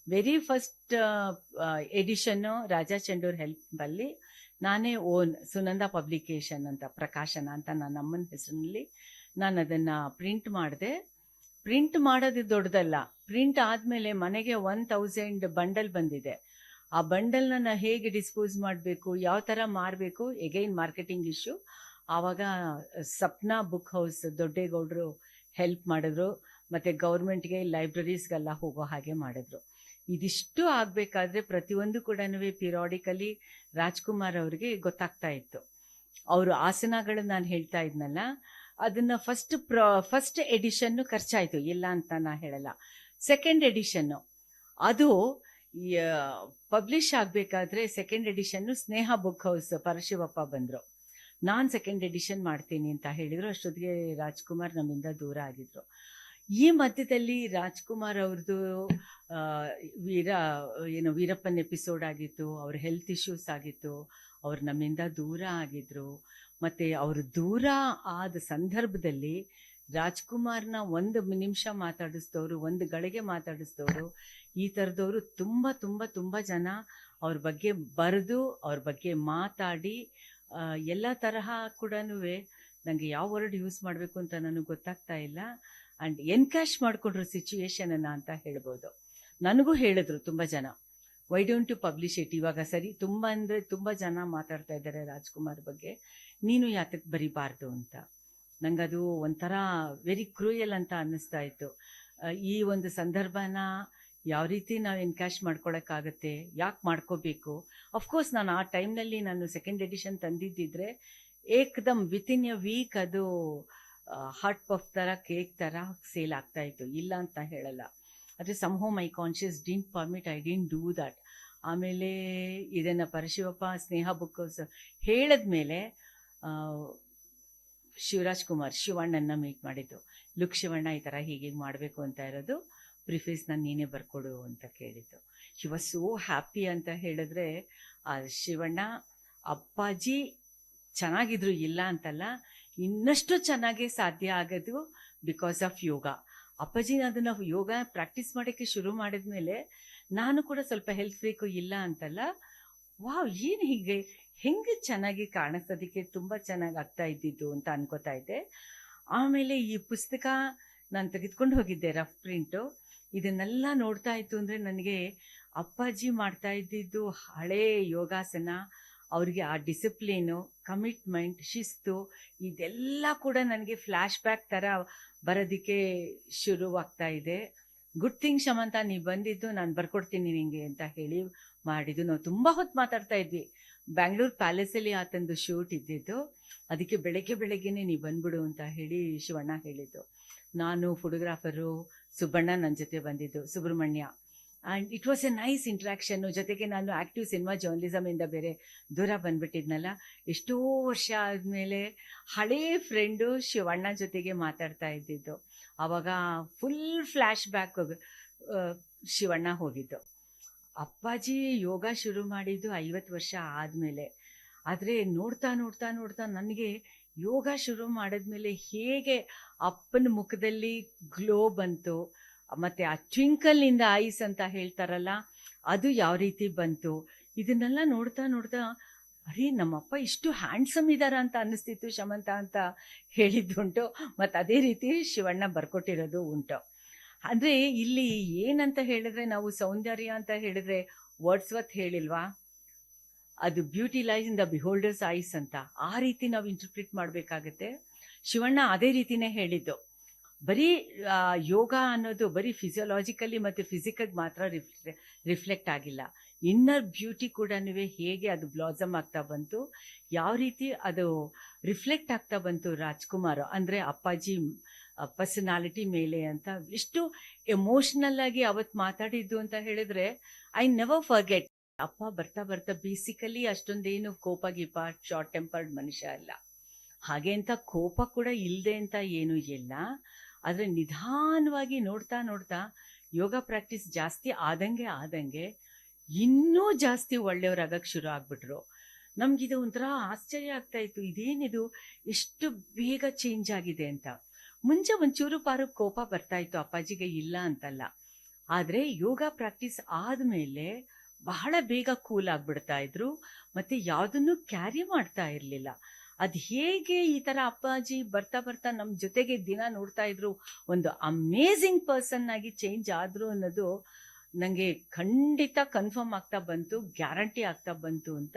ವೆರಿ ಫಸ್ಟ್ ಎಡಿಷನ್ನು ರಾಜಾ ಚಂಡೂರ್ ಹೆಲ್ಪಲ್ಲಿ ನಾನೇ ಓನ್ ಸುನಂದ ಪಬ್ಲಿಕೇಶನ್ ಅಂತ ಪ್ರಕಾಶನ ಅಂತ ನನ್ನ ಅಮ್ಮನ ಹೆಸರಿನಲ್ಲಿ ನಾನು ಅದನ್ನು ಪ್ರಿಂಟ್ ಮಾಡಿದೆ. ಪ್ರಿಂಟ್ ಮಾಡೋದು ದೊಡ್ಡದಲ್ಲ. ಪ್ರಿಂಟ್ ಆದಮೇಲೆ ಮನೆಗೆ ಒನ್ ತೌಸಂಡ್ ಬಂಡಲ್ ಬಂದಿದೆ. ಆ ಬಂಡಲ್ನ ನಾನು ಹೇಗೆ ಡಿಸ್ಪೋಸ್ ಮಾಡಬೇಕು, ಯಾವ ಥರ ಮಾರಬೇಕು ಎಗೈನ್ ಮಾರ್ಕೆಟಿಂಗ್ ಇಶ್ಯೂ ಆವಾಗ ಸಪ್ನಾ ಬುಕ್ ಹೌಸ್ ದೊಡ್ಡೇಗೌಡರು ಹೆಲ್ಪ್ ಮಾಡಿದ್ರು. ಮತ್ತು ಗೌರ್ಮೆಂಟ್ಗೆ ಲೈಬ್ರರೀಸ್ಗೆಲ್ಲ ಹೋಗೋ ಹಾಗೆ ಮಾಡಿದ್ರು. ಇದಿಷ್ಟು ಆಗಬೇಕಾದ್ರೆ ಪ್ರತಿಯೊಂದು ಕೂಡ ಪಿರಾಡಿಕಲಿ ರಾಜ್ಕುಮಾರ್ ಅವ್ರಿಗೆ ಗೊತ್ತಾಗ್ತಾ ಇತ್ತು. ಅವರು ಆಸನಗಳು ನಾನು ಹೇಳ್ತಾ ಇದ್ನಲ್ಲ, ಅದನ್ನು ಫಸ್ಟ್ ಪ್ರ ಫಸ್ಟ್ ಎಡಿಷನ್ನು ಖರ್ಚಾಯಿತು, ಇಲ್ಲ ಅಂತ ನಾ ಹೇಳಲ್ಲ. ಸೆಕೆಂಡ್ ಎಡಿಷನ್ನು ಅದು ಪಬ್ಲಿಷ್ ಆಗಬೇಕಾದ್ರೆ second ಎಡಿಷನ್ನು Sneha book house Parashivappa ಬಂದರು. ನಾನು ಸೆಕೆಂಡ್ ಎಡಿಷನ್ ಮಾಡ್ತೀನಿ ಅಂತ ಹೇಳಿದರು, ಅಷ್ಟೊತ್ತಿಗೆ ರಾಜ್ಕುಮಾರ್ ನಮ್ಮಿಂದ ದೂರ ಆಗಿದ್ರು. ಈ ಮಧ್ಯದಲ್ಲಿ ರಾಜ್ಕುಮಾರ್ ಅವ್ರದ್ದು ವೀರ, ಏನು ವೀರಪ್ಪನ್ ಎಪಿಸೋಡ್ ಆಗಿತ್ತು, ಅವ್ರ ಹೆಲ್ತ್ ಇಶ್ಯೂಸ್ ಆಗಿತ್ತು, ಅವ್ರು ನಮ್ಮಿಂದ ದೂರ ಆಗಿದ್ರು, ಮತ್ತೆ ಅವರು ದೂರ ಆದ ಸಂದರ್ಭದಲ್ಲಿ ರಾಜ್ಕುಮಾರ್ನ ಒಂದು ನಿಮಿಷ ಮಾತಾಡಿಸಿದವರು, ಒಂದು ಗಳಿಗೆ ಮಾತಾಡಿಸಿದವರು, ಈ ಥರದವರು ತುಂಬ ತುಂಬ ತುಂಬ ಜನ ಅವ್ರ ಬಗ್ಗೆ ಬರೆದು, ಅವ್ರ ಬಗ್ಗೆ ಮಾತಾಡಿ ಎಲ್ಲ ತರಹ ಕೂಡ ನನಗೆ ಯಾವ ವರ್ಡ್ ಯೂಸ್ ಮಾಡಬೇಕು ಅಂತ ನನಗೆ ಗೊತ್ತಾಗ್ತಾ ಇಲ್ಲ. ಆ್ಯಂಡ್ ಎನ್ಕ್ಯಾಶ್ ಮಾಡಿಕೊಂಡ್ರು ಸಿಚುವೇಶನನ್ನು ಅಂತ ಹೇಳ್ಬೋದು ನನಗೂ ಹೇಳಿದ್ರು ತುಂಬ ಜನ why don't you publish it ಇವಾಗ ಸರಿ ತುಂಬ ಅಂದರೆ ತುಂಬ ಜನ ಮಾತಾಡ್ತಾ ಇದ್ದಾರೆ ರಾಜ್ಕುಮಾರ್ ಬಗ್ಗೆ ನೀನು ಯಾತಕ್ಕೆ ಬರಿಬಾರ್ದು ಅಂತ ನನಗದು ಒಂಥರ ವೆರಿ ಕ್ರೂಯಲ್ ಅಂತ ಅನ್ನಿಸ್ತಾ ಇತ್ತು ಈ ಒಂದು ಸಂದರ್ಭನ ಯಾವ ರೀತಿ ನಾವು ಎನ್ಕ್ಯಾಶ್ ಮಾಡ್ಕೊಳಕ್ಕಾಗತ್ತೆ ಯಾಕೆ ಮಾಡ್ಕೋಬೇಕು ಅಫ್ಕೋರ್ಸ್ ನಾನು ಆ ಟೈಮ್ನಲ್ಲಿ ನಾನು ಸೆಕೆಂಡ್ ಎಡಿಷನ್ ತಂದಿದ್ದಿದ್ರೆ ಏಕ್ದಮ್ ವಿತಿನ್ ಎ ವೀಕ್ ಅದು ಹಾಟ್ ಪಫ್ ಥರ ಕೇಕ್ ಥರ ಸೇಲ್ ಆಗ್ತಾ ಇತ್ತು. ಇಲ್ಲ ಅಂತ ಹೇಳಲ್ಲ. ಆದರೆ somehow my conscious didn't permit I didn't do that ಆಮೇಲೆ ಇದನ್ನು ಪರಶಿವಪ್ಪ ಸ್ನೇಹ ಬುಕ್ ಹೇಳಿದ್ಮೇಲೆ ಮೇಲೆ ಶಿವರಾಜ್ ಕುಮಾರ್ ಶಿವಣ್ಣನ ಮೀಟ್ ಮಾಡಿದ್ದು. ಲುಕ್ ಶಿವಣ್ಣ, ಈ ಥರ ಹೀಗೆ ಮಾಡಬೇಕು ಅಂತ ಇರೋದು ಪ್ರಿಫೇಸ್ನ ನೀನೇ ಬರ್ಕೊಡು ಅಂತ ಕೇಳಿದ್ದು. ಶಿ ವಾಸ್ ಸೋ ಹ್ಯಾಪಿ ಅಂತ ಹೇಳಿದ್ರೆ ಶಿವಣ್ಣ, ಅಪ್ಪಾಜಿ, ಚೆನ್ನಾಗಿದ್ರು, ಇಲ್ಲ ಅಂತಲ್ಲ ಇನ್ನಷ್ಟು ಚೆನ್ನಾಗಿ ಸಾಧ್ಯ ಆಗೋದು ಬಿಕಾಸ್ ಆಫ್ ಯೋಗ. ಅಪ್ಪಾಜಿ ಅದನ್ನು ಯೋಗ ಪ್ರಾಕ್ಟೀಸ್ ಮಾಡೋಕ್ಕೆ ಶುರು ಮಾಡಿದ್ಮೇಲೆ ನಾನು ಕೂಡ ಸ್ವಲ್ಪ ಹೆಲ್ತ್ ಬೇಕು ಇಲ್ಲ ಅಂತಲ್ಲ, ವಾವ್, ಏನು ಹೀಗೆ? ಹೆಂಗೆ ಚೆನ್ನಾಗಿ ಕಾಣಿಸೋದಕ್ಕೆ ತುಂಬ ಚೆನ್ನಾಗಿ ಆಗ್ತಾ ಇದ್ದಿದ್ದು? ಅಂತ ಅನ್ಕೋತಾ ಇದ್ದೆ. ಆಮೇಲೆ ಈ ಪುಸ್ತಕ ನಾನು ತೆಗೆದುಕೊಂಡು ಹೋಗಿದ್ದೆ ರಫ್ ಪ್ರಿಂಟು ಇದನ್ನೆಲ್ಲ ನೋಡ್ತಾ ಇತ್ತು ಅಂದರೆ ನನಗೆ ಅಪ್ಪಾಜಿ ಮಾಡ್ತಾ ಇದ್ದಿದ್ದು ಹಳೇ ಯೋಗಾಸನ. ಅವ್ರಿಗೆ ಆ ಡಿಸಿಪ್ಲಿನು ಕಮಿಟ್ಮೆಂಟ್ ಶಿಸ್ತು ಇದೆಲ್ಲ ಕೂಡ ನನಗೆ ಫ್ಲ್ಯಾಶ್ ಬ್ಯಾಕ್ ಥರ ಬರೋದಕ್ಕೆ ಶುರುವಾಗ್ತಾ ಇದೆ. ಗುಡ್ ಥಿಂಗ್ ಶಮಂತ, ನೀವು ಬಂದಿದ್ದು ನಾನು ಬರ್ಕೊಡ್ತೀನಿ ನಿಮಗೆ ಅಂತ ಹೇಳಿ ಮಾಡಿದ್ದು. ನಾವು ತುಂಬ ಹೊತ್ತು ಮಾತಾಡ್ತಾ ಇದ್ವಿ. ಬ್ಯಾಂಗ್ಳೂರ್ ಪ್ಯಾಲೇಸಲ್ಲಿ ಆತಂದು ಶೂಟ್ ಇದ್ದಿದ್ದು. ಅದಕ್ಕೆ ಬೆಳಗ್ಗೆ ಬೆಳಗ್ಗೆನೇ ನೀವು ಬಂದ್ಬಿಡು ಅಂತ ಹೇಳಿ ಶಿವಣ್ಣ ಹೇಳಿದ್ದು. ನಾನು ಫೋಟೋಗ್ರಾಫರು ಸುಬ್ಬಣ್ಣ ನನ್ನ ಜೊತೆ ಬಂದಿದ್ದು. Subrahmanya. And it was a nice ಇಂಟ್ರಾಕ್ಷನ್ನು ಜೊತೆಗೆ ನಾನು ಆ್ಯಕ್ಟಿವ್ ಸಿನಿಮಾ ಜರ್ನಲಿಸಮಿಂದ ಬೇರೆ ದೂರ ಬಂದ್ಬಿಟ್ಟಿದ್ನಲ್ಲ. ಎಷ್ಟೋ ವರ್ಷ ಆದಮೇಲೆ ಹಳೇ ಫ್ರೆಂಡು ಶಿವಣ್ಣ ಜೊತೆಗೆ ಮಾತಾಡ್ತಾ ಇದ್ದಿದ್ದು. ಆವಾಗ ಫುಲ್ ಫ್ಲ್ಯಾಶ್ ಬ್ಯಾಕ್ ಶಿವಣ್ಣ ಹೋಗಿದ್ದು. ಅಪ್ಪಾಜಿ ಯೋಗ ಶುರು ಮಾಡಿದ್ದು ಐವತ್ತು ವರ್ಷ ಆದಮೇಲೆ. ಆದರೆ ನೋಡ್ತಾ ನೋಡ್ತಾ ನೋಡ್ತಾ ನನಗೆ ಯೋಗ ಶುರು ಮಾಡಿದ್ಮೇಲೆ ಹೇಗೆ ಅಪ್ಪನ ಮುಖದಲ್ಲಿ ಗ್ಲೋ ಬಂತು. ಮತ್ತು ಆ ಟ್ವಿಂಕಲ್ನಿಂದ ಐಸ್ ಅಂತ ಹೇಳ್ತಾರಲ್ಲ, ಅದು ಯಾವ ರೀತಿ ಬಂತು? ಇದನ್ನೆಲ್ಲ ನೋಡ್ತಾ ನೋಡ್ತಾ, ಅರೇ, ನಮ್ಮಪ್ಪ ಇಷ್ಟು ಹ್ಯಾಂಡ್ಸಮ್ ಇದ್ದಾರ ಅಂತ ಅನ್ನಿಸ್ತಿತ್ತು ಶಮಂತ ಅಂತ ಹೇಳಿದ್ದುಂಟು. ಮತ್ತು ಅದೇ ರೀತಿ ಶಿವಣ್ಣ ಬರ್ಕೊಟ್ಟಿರೋದು ಉಂಟು. ಅಂದರೆ ಇಲ್ಲಿ ಏನಂತ ಹೇಳಿದ್ರೆ, ನಾವು ಸೌಂದರ್ಯ ಅಂತ ಹೇಳಿದ್ರೆ ವರ್ಡ್ಸ್ವತ್ ಹೇಳಿಲ್ವಾ? ಅದು beauty lies in the beholder's eyes ಅಂತ. ಆ ರೀತಿ ನಾವು ಇಂಟರ್ಪ್ರಿಟ್ ಮಾಡಬೇಕಾಗತ್ತೆ. ಶಿವಣ್ಣ ಅದೇ ರೀತಿನೇ ಹೇಳಿದ್ದು. ಬರೀ ಯೋಗ ಅನ್ನೋದು ಬರೀ ಫಿಸಿಯೋಲಾಜಿಕಲಿ ಮತ್ತು ಫಿಸಿಕಲ್ ಮಾತ್ರ ರಿಫ್ಲೆ ರಿಫ್ಲೆಕ್ಟ್ ಆಗಿಲ್ಲ. ಇನ್ನರ್ ಬ್ಯೂಟಿ ಕೂಡ ಹೇಗೆ ಅದು ಬ್ಲಾಸಮ್ ಆಗ್ತಾ ಬಂತು, ಯಾವ ರೀತಿ ಅದು ರಿಫ್ಲೆಕ್ಟ್ ಆಗ್ತಾ ಬಂತು ರಾಜ್ಕುಮಾರ್ ಅಂದರೆ ಅಪ್ಪಾಜಿ ಪರ್ಸನಾಲಿಟಿ ಮೇಲೆ ಅಂತ ಎಷ್ಟು ಎಮೋಷ್ನಲ್ ಆಗಿ ಅವತ್ತು ಮಾತಾಡಿದ್ದು ಅಂತ ಹೇಳಿದ್ರೆ ಐ ನೆವರ್ ಫರ್ಗೆಟ್ ಅಪ್ಪ ಬರ್ತಾ ಬರ್ತಾ ಬೇಸಿಕಲಿ ಅಷ್ಟೊಂದೇನು ಕೋಪ ಗೀಪ ಶಾರ್ಟ್ ಟೆಂಪರ್ಡ್ ಮನುಷ್ಯ ಅಲ್ಲ. ಹಾಗೆ ಅಂತ ಕೋಪ ಕೂಡ ಇಲ್ಲದೆ ಅಂತ ಏನೂ ಇಲ್ಲ. ಆದರೆ ನಿಧಾನವಾಗಿ ನೋಡ್ತಾ ನೋಡ್ತಾ ಯೋಗ ಪ್ರಾಕ್ಟೀಸ್ ಜಾಸ್ತಿ ಆದಂಗೆ ಆದಂಗೆ ಇನ್ನೂ ಜಾಸ್ತಿ ಒಳ್ಳೆಯವರಾಗಕ್ಕೆ ಶುರು ಆಗ್ಬಿಟ್ರು. ನಮಗಿದು ಒಂಥರ ಆಶ್ಚರ್ಯ ಆಗ್ತಾ ಇತ್ತು, ಇದೇನಿದು, ಎಷ್ಟು ಬೇಗ ಚೇಂಜ್ ಆಗಿದೆ ಅಂತ. ಮುಂಚೆ ಒಂಚೂರು ಪಾರು ಕೋಪ ಬರ್ತಾ ಇತ್ತು, ಅಪ್ಪಾಜಿಗೆ ಇಲ್ಲ ಅಂತಲ್ಲ. ಆದರೆ ಯೋಗ ಪ್ರಾಕ್ಟೀಸ್ ಆದಮೇಲೆ ಬಹಳ ಬೇಗ ಕೂಲ್ ಆಗಿಬಿಡ್ತಾ ಇದ್ರು, ಮತ್ತು ಯಾವುದನ್ನು ಕ್ಯಾರಿ ಮಾಡ್ತಾ ಇರಲಿಲ್ಲ. ಅದು ಹೇಗೆ ಈ ಥರ ಅಪ್ಪಾಜಿ ಬರ್ತಾ ಬರ್ತಾ ನಮ್ಮ ಜೊತೆಗೆ ದಿನ ನೋಡ್ತಾ ಇದ್ರು, ಒಂದು ಅಮೇಝಿಂಗ್ ಪರ್ಸನ್ ಆಗಿ ಚೇಂಜ್ ಆದರು ಅನ್ನೋದು ನನಗೆ ಖಂಡಿತ ಕನ್ಫರ್ಮ್ ಆಗ್ತಾ ಬಂತು ಗ್ಯಾರಂಟಿ ಆಗ್ತಾ ಬಂತು ಅಂತ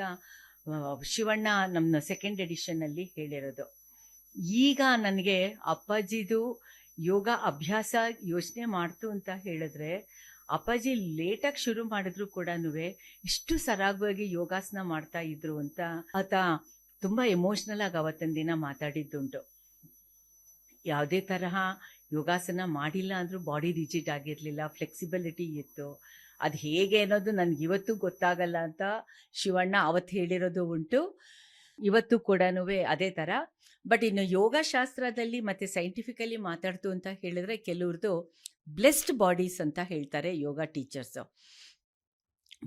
ಶಿವಣ್ಣ ನಮ್ಮ ಸೆಕೆಂಡ್ ಎಡಿಷನ್ನಲ್ಲಿ ಹೇಳಿರೋದು. ಈಗ ನನಗೆ ಅಪ್ಪಾಜಿದು ಯೋಗ ಅಭ್ಯಾಸ ಯೋಚನೆ ಮಾಡ್ತು ಅಂತ ಹೇಳಿದ್ರೆ, ಅಪ್ಪಾಜಿ ಲೇಟಾಗಿ ಶುರು ಮಾಡಿದ್ರು ಕೂಡ ಇಷ್ಟು ಸರಾಗವಾಗಿ ಯೋಗಾಸನ ಮಾಡ್ತಾ ಇದ್ರು ಅಂತ ಆತ ತುಂಬ ಎಮೋಷ್ನಲ್ ಆಗಿ ಅವತ್ತಿನ ದಿನ ಮಾತಾಡಿದ್ದುಂಟು. ಯಾವುದೇ ತರಹ ಯೋಗಾಸನ ಮಾಡಿಲ್ಲ ಅಂದರೂ ಬಾಡಿ ರಿಜಿಡ್ ಆಗಿರಲಿಲ್ಲ ಫ್ಲೆಕ್ಸಿಬಿಲಿಟಿ ಇತ್ತು. ಅದು ಹೇಗೆ ಅನ್ನೋದು ನನಗೆ ಇವತ್ತು ಗೊತ್ತಾಗಲ್ಲ ಅಂತ ಶಿವಣ್ಣ ಅವತ್ತು ಹೇಳಿರೋದು ಉಂಟು. ಇವತ್ತು ಕೂಡ ಅದೇ ಥರ ಬಟ್ ಇನ್ನು ಯೋಗಶಾಸ್ತ್ರದಲ್ಲಿ ಮತ್ತು ಸೈಂಟಿಫಿಕಲಿ ಮಾತಾಡ್ತು ಅಂತ ಹೇಳಿದ್ರೆ ಕೆಲವ್ರದ್ದು ಬ್ಲೆಸ್ಡ್ ಬಾಡೀಸ್ ಅಂತ ಹೇಳ್ತಾರೆ ಯೋಗ ಟೀಚರ್ಸು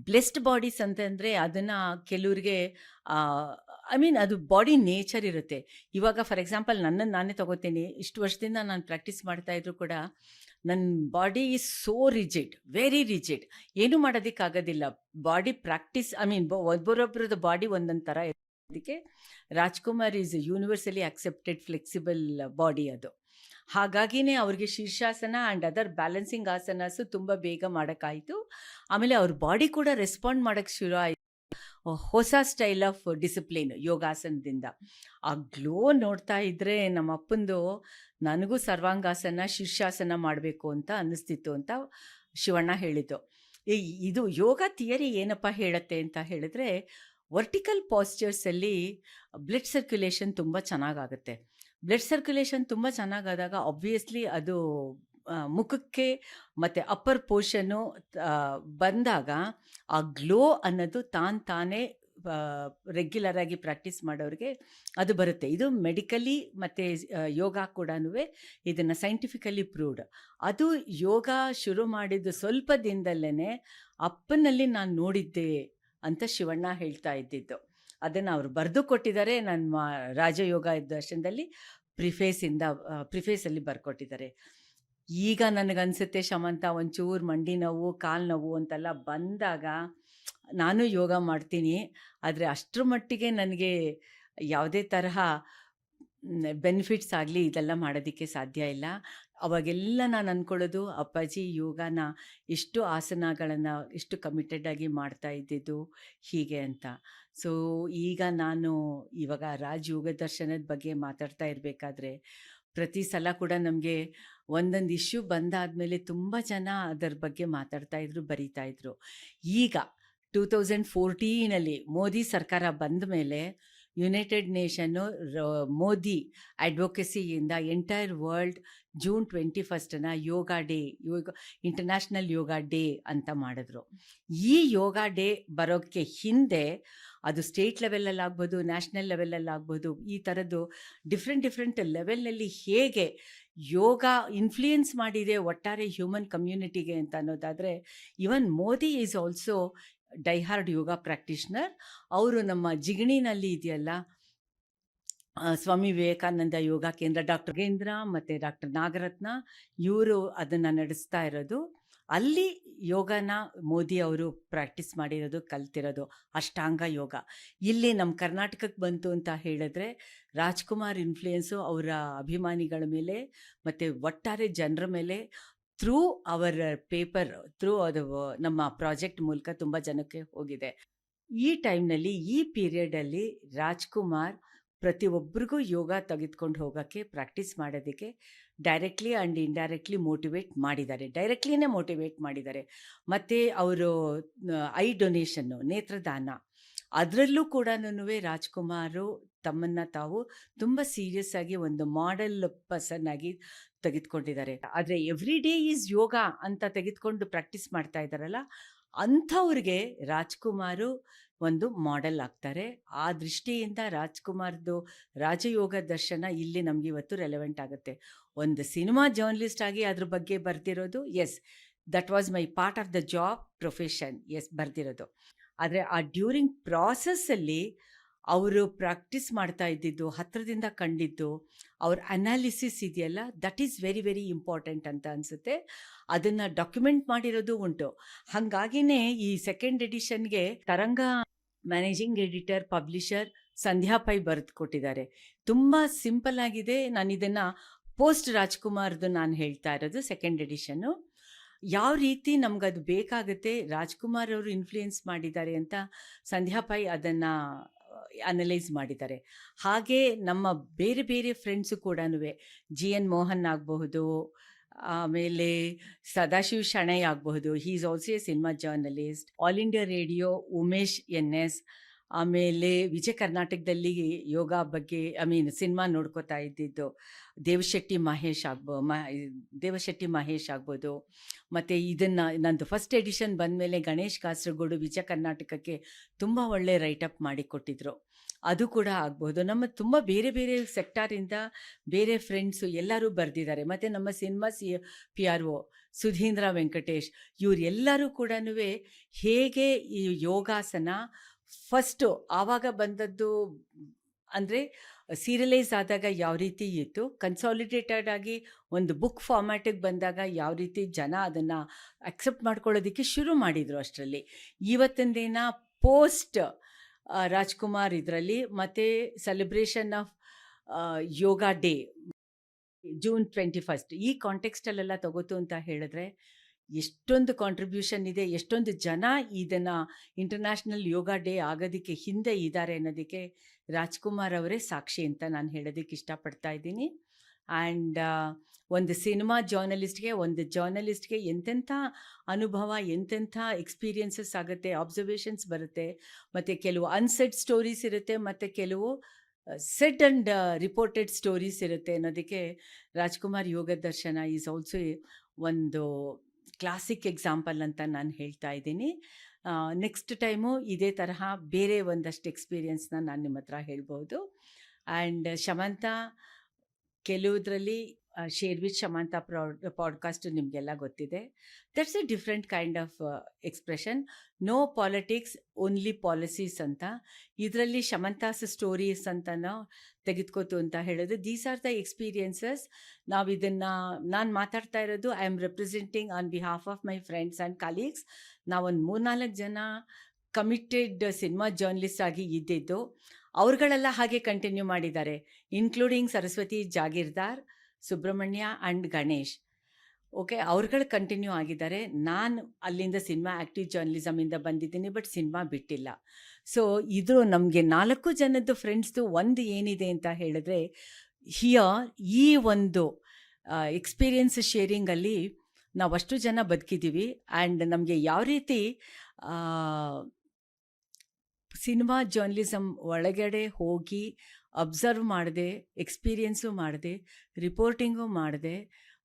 ಬ್ಲೆಸ್ಡ್ ಬಾಡೀಸ್ ಅಂತಂದರೆ ಅದನ್ನು ಕೆಲವ್ರಿಗೆ ಐ ಮೀನ್ ಅದು ಬಾಡಿ ನೇಚರ್ ಇರುತ್ತೆ. ಇವಾಗ ಫಾರ್ ಎಕ್ಸಾಂಪಲ್ ನನ್ನನ್ನು ನಾನೇ ತಗೋತೀನಿ. ಇಷ್ಟು ವರ್ಷದಿಂದ ನಾನು ಪ್ರಾಕ್ಟೀಸ್ ಮಾಡ್ತಾ ಇದ್ರು ಕೂಡ ನನ್ನ body is so rigid very rigid ಏನು ಮಾಡೋದಕ್ಕಾಗೋದಿಲ್ಲ ಬಾಡಿ ಪ್ರಾಕ್ಟೀಸ್ ಐ ಮೀನ್ ಒಬ್ಬರೊಬ್ಬರದ್ದು ಬಾಡಿ ಒಂದೊಂದು ಥರ ಅದಕ್ಕೆ Rajkumar is universally accepted flexible body ಅದು. ಹಾಗಾಗಿನೇ ಅವ್ರಿಗೆ ಶೀರ್ಷಾಸನ ಆ್ಯಂಡ್ ಅದರ್ ಬ್ಯಾಲೆನ್ಸಿಂಗ್ ಆಸನಸು ತುಂಬ ಬೇಗ ಮಾಡೋಕ್ಕಾಯಿತು. ಆಮೇಲೆ ಅವ್ರ ಬಾಡಿ ಕೂಡ ರೆಸ್ಪಾಂಡ್ ಮಾಡೋಕ್ಕೆ ಶುರು ಆಯಿತು. ಹೊಸ ಸ್ಟೈಲ್ ಆಫ್ ಡಿಸಿಪ್ಲಿನ್ ಯೋಗಾಸನದಿಂದ. ಆ ಗ್ಲೋ ನೋಡ್ತಾ ಇದ್ದರೆ ನಮ್ಮ ಅಪ್ಪಂದು ನನಗೂ ಸರ್ವಾಂಗಾಸನ ಶೀರ್ಷಾಸನ ಮಾಡಬೇಕು ಅಂತ ಅನ್ನಿಸ್ತಿತ್ತು ಅಂತ ಶಿವಣ್ಣ ಹೇಳಿದ್ದು. ಈ, ಇದು ಯೋಗ ಥಿಯರಿ ಏನಪ್ಪ ಹೇಳುತ್ತೆ ಅಂತ ಹೇಳಿದ್ರೆ, ವರ್ಟಿಕಲ್ ಪಾಸ್ಚರ್ಸಲ್ಲಿ ಬ್ಲಡ್ ಸರ್ಕ್ಯುಲೇಷನ್ ತುಂಬ ಚೆನ್ನಾಗಾಗುತ್ತೆ. ಬ್ಲಡ್ ಸರ್ಕ್ಯುಲೇಷನ್ ತುಂಬ ಚೆನ್ನಾಗಾದಾಗ, ಆಬ್ವಿಯಸ್ಲಿ ಅದು ಮುಖಕ್ಕೆ ಮತ್ತು ಅಪ್ಪರ್ ಪೋರ್ಷನ್ನು ಬಂದಾಗ ಆ ಗ್ಲೋ ಅನ್ನೋದು ತಾನು ತಾನೇ ರೆಗ್ಯುಲರ್ ಆಗಿ ಪ್ರಾಕ್ಟೀಸ್ ಮಾಡೋರಿಗೆ ಅದು ಬರುತ್ತೆ. ಇದು ಮೆಡಿಕಲಿ ಮತ್ತು ಯೋಗ ಕೂಡ ಇದನ್ನು ಸೈಂಟಿಫಿಕಲಿ ಪ್ರೂವ್ಡ್. ಅದು ಯೋಗ ಶುರು ಮಾಡಿದ್ದು ಸ್ವಲ್ಪ ದಿನದಲ್ಲೇ ಅಪ್ಪನಲ್ಲಿ ನಾನು ನೋಡಿದ್ದೆ ಅಂತ ಶಿವಣ್ಣ ಹೇಳ್ತಾ ಇದ್ದಿದ್ದು. ಅದನ್ನು ಅವರು ಬರೆದು ಕೊಟ್ಟಿದ್ದಾರೆ ನನ್ನ ರಾಜಯೋಗ ದರ್ಶನದಲ್ಲಿ ಪ್ರಿಫೇಸಿಂದ ಪ್ರಿಫೇಸಲ್ಲಿ ಬರ್ಕೊಟ್ಟಿದ್ದಾರೆ. ಈಗ ನನಗನ್ಸುತ್ತೆ ಶಮಂತ ಒಂಚೂರು ಮಂಡಿ ನೋವು, ಕಾಲು ನೋವು ಅಂತೆಲ್ಲ ಬಂದಾಗ ನಾನು ಯೋಗ ಮಾಡ್ತೀನಿ. ಆದರೆ ಅಷ್ಟರ ಮಟ್ಟಿಗೆ ನನಗೆ ಯಾವುದೇ ತರಹ ಬೆನಿಫಿಟ್ಸ್ ಆಗಲಿ ಇದೆಲ್ಲ ಮಾಡೋದಕ್ಕೆ ಸಾಧ್ಯ ಇಲ್ಲ. ಅವಾಗೆಲ್ಲ ನಾನು ಅಂದ್ಕೊಳ್ಳೋದು ಅಪ್ಪಾಜಿ ಯೋಗನ ಎಷ್ಟು ಆಸನಗಳನ್ನು ಎಷ್ಟು ಕಮಿಟೆಡ್ ಆಗಿ ಮಾಡ್ತಾ ಇದ್ದಿದ್ದು ಹೀಗೆ ಅಂತ. ಸೊ ಈಗ ನಾನು ಇವಾಗ ರಾಜ್ ಯೋಗ ದರ್ಶನದ ಬಗ್ಗೆ ಮಾತಾಡ್ತಾ ಇರಬೇಕಾದ್ರೆ ಪ್ರತಿ ಸಲ ಕೂಡ ನಮಗೆ ಒಂದೊಂದು ಇಶ್ಯೂ ಬಂದಾದಮೇಲೆ ತುಂಬ ಜನ ಅದರ ಬಗ್ಗೆ ಮಾತಾಡ್ತಾ ಇದ್ರು, ಬರೀತಾ ಇದ್ರು. ಈಗ, ಟೂ ತೌಸಂಡ್ ಫೋರ್ಟೀನಲ್ಲಿ ಮೋದಿ ಸರ್ಕಾರ ಬಂದ ಮೇಲೆ ಯುನೈಟೆಡ್ ನೇಷನ್ನು ಮೋದಿ ಅಡ್ವೊಕೆಸಿಯಿಂದ entire world June twenty ಫಸ್ಟನ್ನು yoga day, yoga, international yoga day ಅಂತ ಮಾಡಿದ್ರು. ಈ ಯೋಗ ಡೇ ಬರೋಕ್ಕೆ ಹಿಂದೆ ಅದು ಸ್ಟೇಟ್ ಲೆವೆಲಲ್ಲಿ ಆಗ್ಬೋದು, ನ್ಯಾಷನಲ್ ಲೆವೆಲಲ್ಲಿ ಆಗ್ಬೋದು, ಈ ಥರದ್ದು ಡಿಫ್ರೆಂಟ್ ಡಿಫ್ರೆಂಟ್ ಲೆವೆಲ್ನಲ್ಲಿ ಹೇಗೆ ಯೋಗ ಇನ್ಫ್ಲೂಯೆನ್ಸ್ ಮಾಡಿದೆ ಒಟ್ಟಾರೆ ಹ್ಯೂಮನ್ ಕಮ್ಯುನಿಟಿಗೆ ಅಂತ ಅನ್ನೋದಾದರೆ even Modi is also diehard yoga practitioner. ಅವರು ನಮ್ಮ ಜಿಗಣಿನಲ್ಲಿ ಇದೆಯಲ್ಲ ಸ್ವಾಮಿ ವಿವೇಕಾನಂದ ಯೋಗ ಕೇಂದ್ರ ಡಾಕ್ಟರ್ ಗೇಂದ್ರ ಮತ್ತು ಡಾಕ್ಟರ್ ನಾಗರತ್ನ, ಇವರು ಅದನ್ನು ನಡೆಸ್ತಾ ಇರೋದು. ಅಲ್ಲಿ ಯೋಗನ ಮೋದಿ ಅವರು ಪ್ರಾಕ್ಟೀಸ್ ಮಾಡಿರೋದು, ಕಲ್ತಿರೋದು ಅಷ್ಟಾಂಗ ಯೋಗ. ಇಲ್ಲಿ ನಮ್ಮ ಕರ್ನಾಟಕಕ್ಕೆ ಬಂತು ಅಂತ ಹೇಳಿದ್ರೆ, ರಾಜ್ಕುಮಾರ್ ಇನ್ಫ್ಲೂಯೆನ್ಸು ಅವರ ಅಭಿಮಾನಿಗಳ ಮೇಲೆ ಮತ್ತು ಒಟ್ಟಾರೆ ಜನರ ಮೇಲೆ ಥ್ರೂ ಅವರ್ ಪೇಪರ್ ಥ್ರೂ ಅದು ನಮ್ಮ ಪ್ರಾಜೆಕ್ಟ್ ಮೂಲಕ ತುಂಬ ಜನಕ್ಕೆ ಹೋಗಿದೆ. ಈ ಟೈಮ್ನಲ್ಲಿ ಈ ಪೀರಿಯಡಲ್ಲಿ ರಾಜ್ಕುಮಾರ್ ಪ್ರತಿಯೊಬ್ಬರಿಗೂ ಯೋಗ ತೆಗೆದುಕೊಂಡು ಹೋಗೋಕ್ಕೆ ಪ್ರಾಕ್ಟೀಸ್ ಮಾಡೋದಕ್ಕೆ ಡೈರೆಕ್ಟ್ಲಿ ಆ್ಯಂಡ್ ಇಂಡೈರೆಕ್ಟ್ಲಿ ಮೋಟಿವೇಟ್ ಮಾಡಿದ್ದಾರೆ. ಡೈರೆಕ್ಟ್ಲಿನೇ ಮೋಟಿವೇಟ್ ಮಾಡಿದ್ದಾರೆ. ಮತ್ತು ಅವರು ಐ ಡೊನೇಷನ್ನು ನೇತ್ರದಾನ ಅದರಲ್ಲೂ ಕೂಡ ರಾಜ್ಕುಮಾರು ತಮ್ಮನ್ನ ತಾವು ತುಂಬ ಸೀರಿಯಸ್ ಆಗಿ ಒಂದು ಮಾಡೆಲ್ ಪರ್ಸನ್ ಆಗಿ ತೆಗೆದುಕೊಂಡಿದ್ದಾರೆ. ಆದರೆ ಎವ್ರಿ ಡೇ ಈಸ್ ಯೋಗ ಅಂತ ತೆಗೆದುಕೊಂಡು ಪ್ರಾಕ್ಟೀಸ್ ಮಾಡ್ತಾ ಇದ್ದಾರಲ್ಲ, ಅಂಥವ್ರಿಗೆ ರಾಜ್ಕುಮಾರು ಒಂದು ಮಾಡೆಲ್ ಆಗ್ತಾರೆ. ಆ ದೃಷ್ಟಿಯಿಂದ ರಾಜ್ಕುಮಾರ್ದು ರಾಜಯೋಗ ದರ್ಶನ ಇಲ್ಲಿ ನಮಗೆ ಇವತ್ತು ರೆಲೆವೆಂಟ್ ಆಗುತ್ತೆ. ಒಂದು ಸಿನಿಮಾ ಜರ್ನಲಿಸ್ಟ್ ಆಗಿ ಅದ್ರ ಬಗ್ಗೆ ಬರ್ತಿರೋದು as that was my part of the job profession as ಬರ್ದಿರೋದು. ಆದರೆ ಆ ಡ್ಯೂರಿಂಗ್ ಪ್ರಾಸೆಸ್ಸಲ್ಲಿ ಅವರು ಪ್ರಾಕ್ಟೀಸ್ ಮಾಡ್ತಾ ಇದ್ದಿದ್ದು ಹತ್ತಿರದಿಂದ ಕಂಡಿದ್ದು, ಅವ್ರ ಅನಾಲಿಸಿಸ್ ಇದೆಯಲ್ಲ, that is very very important ಅಂತ ಅನಿಸುತ್ತೆ. ಅದನ್ನು ಡಾಕ್ಯುಮೆಂಟ್ ಮಾಡಿರೋದು ಉಂಟು. ಹಾಗಾಗಿನೇ ಈ second ಎಡಿಷನ್ಗೆ Taranga managing editor, publisher Sandhya Pai ಬರೆದು ಕೊಟ್ಟಿದ್ದಾರೆ. ತುಂಬ ಸಿಂಪಲ್ ಆಗಿದೆ. ನಾನು ಇದನ್ನು ಪೋಸ್ಟ್ ರಾಜ್ಕುಮಾರ್ದು ನಾನು ಹೇಳ್ತಾ ಇರೋದು ಸೆಕೆಂಡ್ ಎಡಿಷನ್ನು. ಯಾವ ರೀತಿ ನಮಗದು ಬೇಕಾಗುತ್ತೆ ರಾಜ್ಕುಮಾರ್ ಅವರು ಇನ್ಫ್ಲೂಯೆನ್ಸ್ ಮಾಡಿದ್ದಾರೆ ಅಂತ ಸಂಧ್ಯಾ ಪೈ ಅದನ್ನು ಅನಲೈಸ್ ಮಾಡಿದ್ದಾರೆ. ಹಾಗೆ ನಮ್ಮ ಬೇರೆ ಬೇರೆ ಫ್ರೆಂಡ್ಸು ಕೂಡ ಜಿ ಎನ್ ಮೋಹನ್ ಆಗಬಹುದು, ಆಮೇಲೆ ಸದಾಶಿವ್ ಶಣೈ ಆಗಬಹುದು he is also a cinema journalist all India radio Umesh N S ಆಮೇಲೆ ವಿಜಯ ಕರ್ನಾಟಕದಲ್ಲಿ ಯೋಗ ಬಗ್ಗೆ, ಐ ಮೀನ್ ಸಿನಿಮಾ ನೋಡ್ಕೋತಾ ಇದ್ದಿದ್ದು ದೇವಶೆಟ್ಟಿ ಮಹೇಶ್ ಆಗ್ಬೋ, ಮ, ದೇವಶೆಟ್ಟಿ ಮಹೇಶ್ ಆಗ್ಬೋದು. ಮತ್ತು ಇದನ್ನು ನಂದು ಫಸ್ಟ್ ಎಡಿಷನ್ ಬಂದಮೇಲೆ ಗಣೇಶ್ ಕಾಸರಗೋಡು ವಿಜಯ ಕರ್ನಾಟಕಕ್ಕೆ ತುಂಬ ಒಳ್ಳೆ ರೈಟಪ್ ಮಾಡಿ ಕೊಟ್ಟಿದ್ರು. ಅದು ಕೂಡ ಆಗ್ಬೋದು. ನಮ್ಮ ತುಂಬ ಬೇರೆ ಬೇರೆ ಸೆಕ್ಟಾರಿಂದ ಬೇರೆ ಫ್ರೆಂಡ್ಸು ಎಲ್ಲರೂ ಬರೆದಿದ್ದಾರೆ. ಮತ್ತು ನಮ್ಮ cinema C P R O Sudhindra Venkatesh ಇವರೆಲ್ಲರೂ ಕೂಡ ಹೇಗೆ ಈ ಯೋಗಾಸನ ಫಸ್ಟು ಆವಾಗ ಬಂದದ್ದು ಅಂದರೆ ಸೀರಿಯಲೈಸ್ ಆದಾಗ ಯಾವ ರೀತಿ ಇತ್ತು? ಕನ್ಸಾಲಿಡೇಟೆಡ್ ಆಗಿ ಒಂದು ಬುಕ್ ಫಾರ್ಮ್ಯಾಟಿಗೆ ಬಂದಾಗ ಯಾವ ರೀತಿ ಜನ ಅದನ್ನು ಅಕ್ಸೆಪ್ಟ್ ಮಾಡ್ಕೊಳ್ಳೋದಕ್ಕೆ ಶುರು ಮಾಡಿದರು ಅಷ್ಟರಲ್ಲಿ. ಇವತ್ತಿನ ದಿನ ಪೋಸ್ಟ್ ರಾಜ್ಕುಮಾರ್ ಇದರಲ್ಲಿ ಮತ್ತು celebration of yoga day June twenty first ಈ ಕಾಂಟೆಕ್ಸ್ಟಲ್ಲೆಲ್ಲ ತಗೋತು ಅಂತ ಹೇಳಿದ್ರೆ ಎಷ್ಟೊಂದು ಕಾಂಟ್ರಿಬ್ಯೂಷನ್ ಇದೆ, ಎಷ್ಟೊಂದು ಜನ ಇದನ್ನು ಇಂಟರ್ನ್ಯಾಷನಲ್ ಯೋಗ ಡೇ ಆಗೋದಕ್ಕೆ ಹಿಂದೆ ಇದ್ದಾರೆ ಅನ್ನೋದಕ್ಕೆ ರಾಜ್ಕುಮಾರ್ ಅವರೇ ಸಾಕ್ಷಿ ಅಂತ ನಾನು ಹೇಳೋದಕ್ಕೆ ಇಷ್ಟಪಡ್ತಾ ಇದ್ದೀನಿ. ಆ್ಯಂಡ್ ಒಂದು ಸಿನಿಮಾ ಜರ್ನಲಿಸ್ಟ್ಗೆ ಒಂದು ಜರ್ನಲಿಸ್ಟ್ಗೆ ಎಂತೆಂಥ ಅನುಭವ, ಎಂತೆಂಥ ಎಕ್ಸ್ಪೀರಿಯನ್ಸಸ್ ಆಗುತ್ತೆ ಅಬ್ಸರ್ವೇಷನ್ಸ್ ಬರುತ್ತೆ, ಮತ್ತು ಕೆಲವು ಅನ್ಸೆಟ್ ಸ್ಟೋರೀಸ್ ಇರುತ್ತೆ, ಮತ್ತು ಕೆಲವು ಸೆಟ್ ಆ್ಯಂಡ್ ರಿಪೋರ್ಟೆಡ್ ಸ್ಟೋರೀಸ್ ಇರುತ್ತೆ ಅನ್ನೋದಕ್ಕೆ ರಾಜ್ಕುಮಾರ್ ಯೋಗ ದರ್ಶನ ಈಸ್ ಆಲ್ಸೋ ಒಂದು ಕ್ಲಾಸಿಕ್ ಎಕ್ಸಾಂಪಲ್ ಅಂತ ನಾನು ಹೇಳ್ತಾ ಇದ್ದೀನಿ. ನೆಕ್ಸ್ಟ್ ಟೈಮು ಇದೇ ತರಹ ಬೇರೆ ಒಂದಷ್ಟು ಎಕ್ಸ್ಪೀರಿಯನ್ಸ್ನ ನಾನು ನಿಮ್ಮ ಹತ್ರ ಹೇಳ್ಬೋದು. ಆ್ಯಂಡ್ ಶಮಂತ ಕೆಲವುದ್ರಲ್ಲಿ share with Shamanta proud podcast ನಿಮಗೆಲ್ಲ ಗೊತ್ತಿದೆ. That's a different kind of expression no politics only policies ಅಂತ. ಇದರಲ್ಲಿ ಶಮಂತಾಸ್ ಸ್ಟೋರೀಸ್ ಅಂತನೋ ತೆಗೆದುಕೋತು ಅಂತ ಹೇಳೋದು. ದೀಸ್ ಆರ್ ದ ಎಕ್ಸ್ಪೀರಿಯನ್ಸಸ್ ನಾವು ಇದನ್ನು, ನಾನು ಮಾತಾಡ್ತಾ ಇರೋದು I am representing on behalf of my friends and colleagues ನಾವೊಂದು ಮೂರ್ನಾಲ್ಕು ಜನ ಕಮಿಟೆಡ್ ಸಿನಿಮಾ ಜರ್ನಲಿಸ್ಟ್ ಆಗಿ ಇದ್ದಿದ್ದು. ಅವ್ರುಗಳೆಲ್ಲ ಹಾಗೆ ಕಂಟಿನ್ಯೂ ಮಾಡಿದ್ದಾರೆ including Saraswati Jagirdar Subrahmanya and Ganesh. Okay ಅವ್ರುಗಳು continue ಆಗಿದ್ದಾರೆ. ನಾನು ಅಲ್ಲಿಂದ ಸಿನಿಮಾ ಆ್ಯಕ್ಟಿವ್ ಜರ್ನಲಿಸಮಿಂದ ಬಂದಿದ್ದೀನಿ ಬಟ್ ಸಿನಿಮಾ ಬಿಟ್ಟಿಲ್ಲ. ಸೊ ಇದು ನಮಗೆ ನಾಲ್ಕು ಜನದ್ದು ಫ್ರೆಂಡ್ಸ್ದು ಒಂದು ಏನಿದೆ ಅಂತ ಹೇಳಿದ್ರೆ ಹಿಯರ್ ಈ ಒಂದು ಎಕ್ಸ್ಪೀರಿಯನ್ಸ್ ಶೇರಿಂಗಲ್ಲಿ ನಾವಷ್ಟು ಜನ ಬದುಕಿದ್ದೀವಿ ಆ್ಯಂಡ್ ನಮಗೆ ಯಾವ ರೀತಿ ಸಿನಿಮಾ ಜರ್ನಲಿಸಮ್ ಒಳಗಡೆ ಹೋಗಿ ಅಬ್ಸರ್ವ್ ಮಾಡಿದೆ ಎಕ್ಸ್ಪೀರಿಯೆನ್ಸು ಮಾಡಿದೆ ರಿಪೋರ್ಟಿಂಗು ಮಾಡಿದೆ,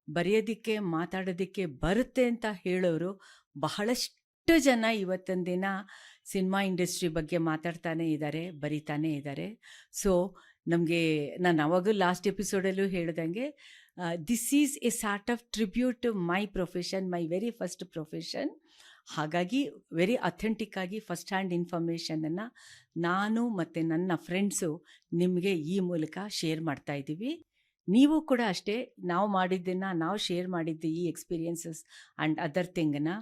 ಬರೆಯೋದಿಕ್ಕೆ, ಮಾತಾಡೋದಿಕ್ಕೆ ಬರುತ್ತೆ ಅಂತ ಹೇಳೋರು ಬಹಳಷ್ಟು ಜನ ಇವತ್ತಿನ ದಿನ ಸಿನಿಮಾ ಇಂಡಸ್ಟ್ರಿ ಬಗ್ಗೆ ಮಾತಾಡ್ತಾನೆ ಇದ್ದಾರೆ ಬರೀತಾನೆ ಇದ್ದಾರೆ ಸೊ ನಮಗೆ, ನಾನು ಅವಾಗಲೂ ಲಾಸ್ಟ್ ಎಪಿಸೋಡಲ್ಲೂ ಹೇಳ್ದಂಗೆ this is a sort of tribute to my profession my very first profession ಹಾಗಾಗಿ ವೆರಿ ಅಥೆಂಟಿಕ್ ಆಗಿ ಫಸ್ಟ್ ಹ್ಯಾಂಡ್ ಇನ್ಫಾರ್ಮೇಷನನ್ನು ನಾನು ಮತ್ತು ನನ್ನ ಫ್ರೆಂಡ್ಸು ನಿಮಗೆ ಈ ಮೂಲಕ ಶೇರ್ ಮಾಡ್ತಾ ಇದ್ದೀವಿ. ನೀವು ಕೂಡ ಅಷ್ಟೇ ನಾವು ಮಾಡಿದ್ದನ್ನು ನಾವು ಶೇರ್ ಮಾಡಿದ್ದು ಈ ಎಕ್ಸ್ಪೀರಿಯನ್ಸಸ್ ಆ್ಯಂಡ್ ಅದರ್ ಥಿಂಗನ್ನ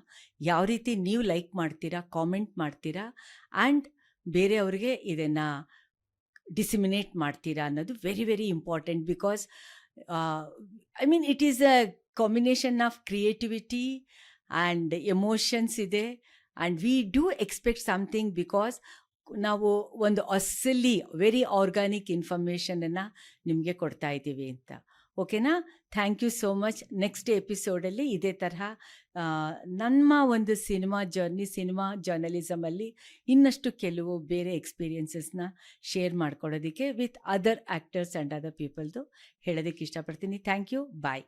ಯಾವ ರೀತಿ ನೀವು ಲೈಕ್ ಮಾಡ್ತೀರಾ ಕಾಮೆಂಟ್ ಮಾಡ್ತೀರಾ ಆ್ಯಂಡ್ ಬೇರೆಯವ್ರಿಗೆ ಇದನ್ನು ಡಿಸಿಮಿನೇಟ್ ಮಾಡ್ತೀರಾ ಅನ್ನೋದು very very important because I mean it is a combination of creativity and emotions ಇದೆ. And we do expect something because ನಾವು ಒಂದು ಅಸಲಿ ವೆರಿ ಆರ್ಗಾನಿಕ್ ಇನ್ಫಾರ್ಮೇಷನನ್ನು ನಿಮಗೆ ಕೊಡ್ತಾ ಇದ್ದೀವಿ ಅಂತ. ಓಕೆನಾ thank you so much next ಎಪಿಸೋಡಲ್ಲಿ ಇದೇ ತರಹ ನಮ್ಮ ಒಂದು ಸಿನಿಮಾ ಜರ್ನಿ ಸಿನಿಮಾ ಜರ್ನಲಿಸಮಲ್ಲಿ ಇನ್ನಷ್ಟು ಕೆಲವು ಬೇರೆ ಎಕ್ಸ್ಪೀರಿಯನ್ಸಸ್ನ ಶೇರ್ ಮಾಡ್ಕೊಳ್ಳೋದಕ್ಕೆ with other actors and other ಪೀಪಲ್ದು ಹೇಳೋದಕ್ಕೆ ಇಷ್ಟಪಡ್ತೀನಿ. Thank you bye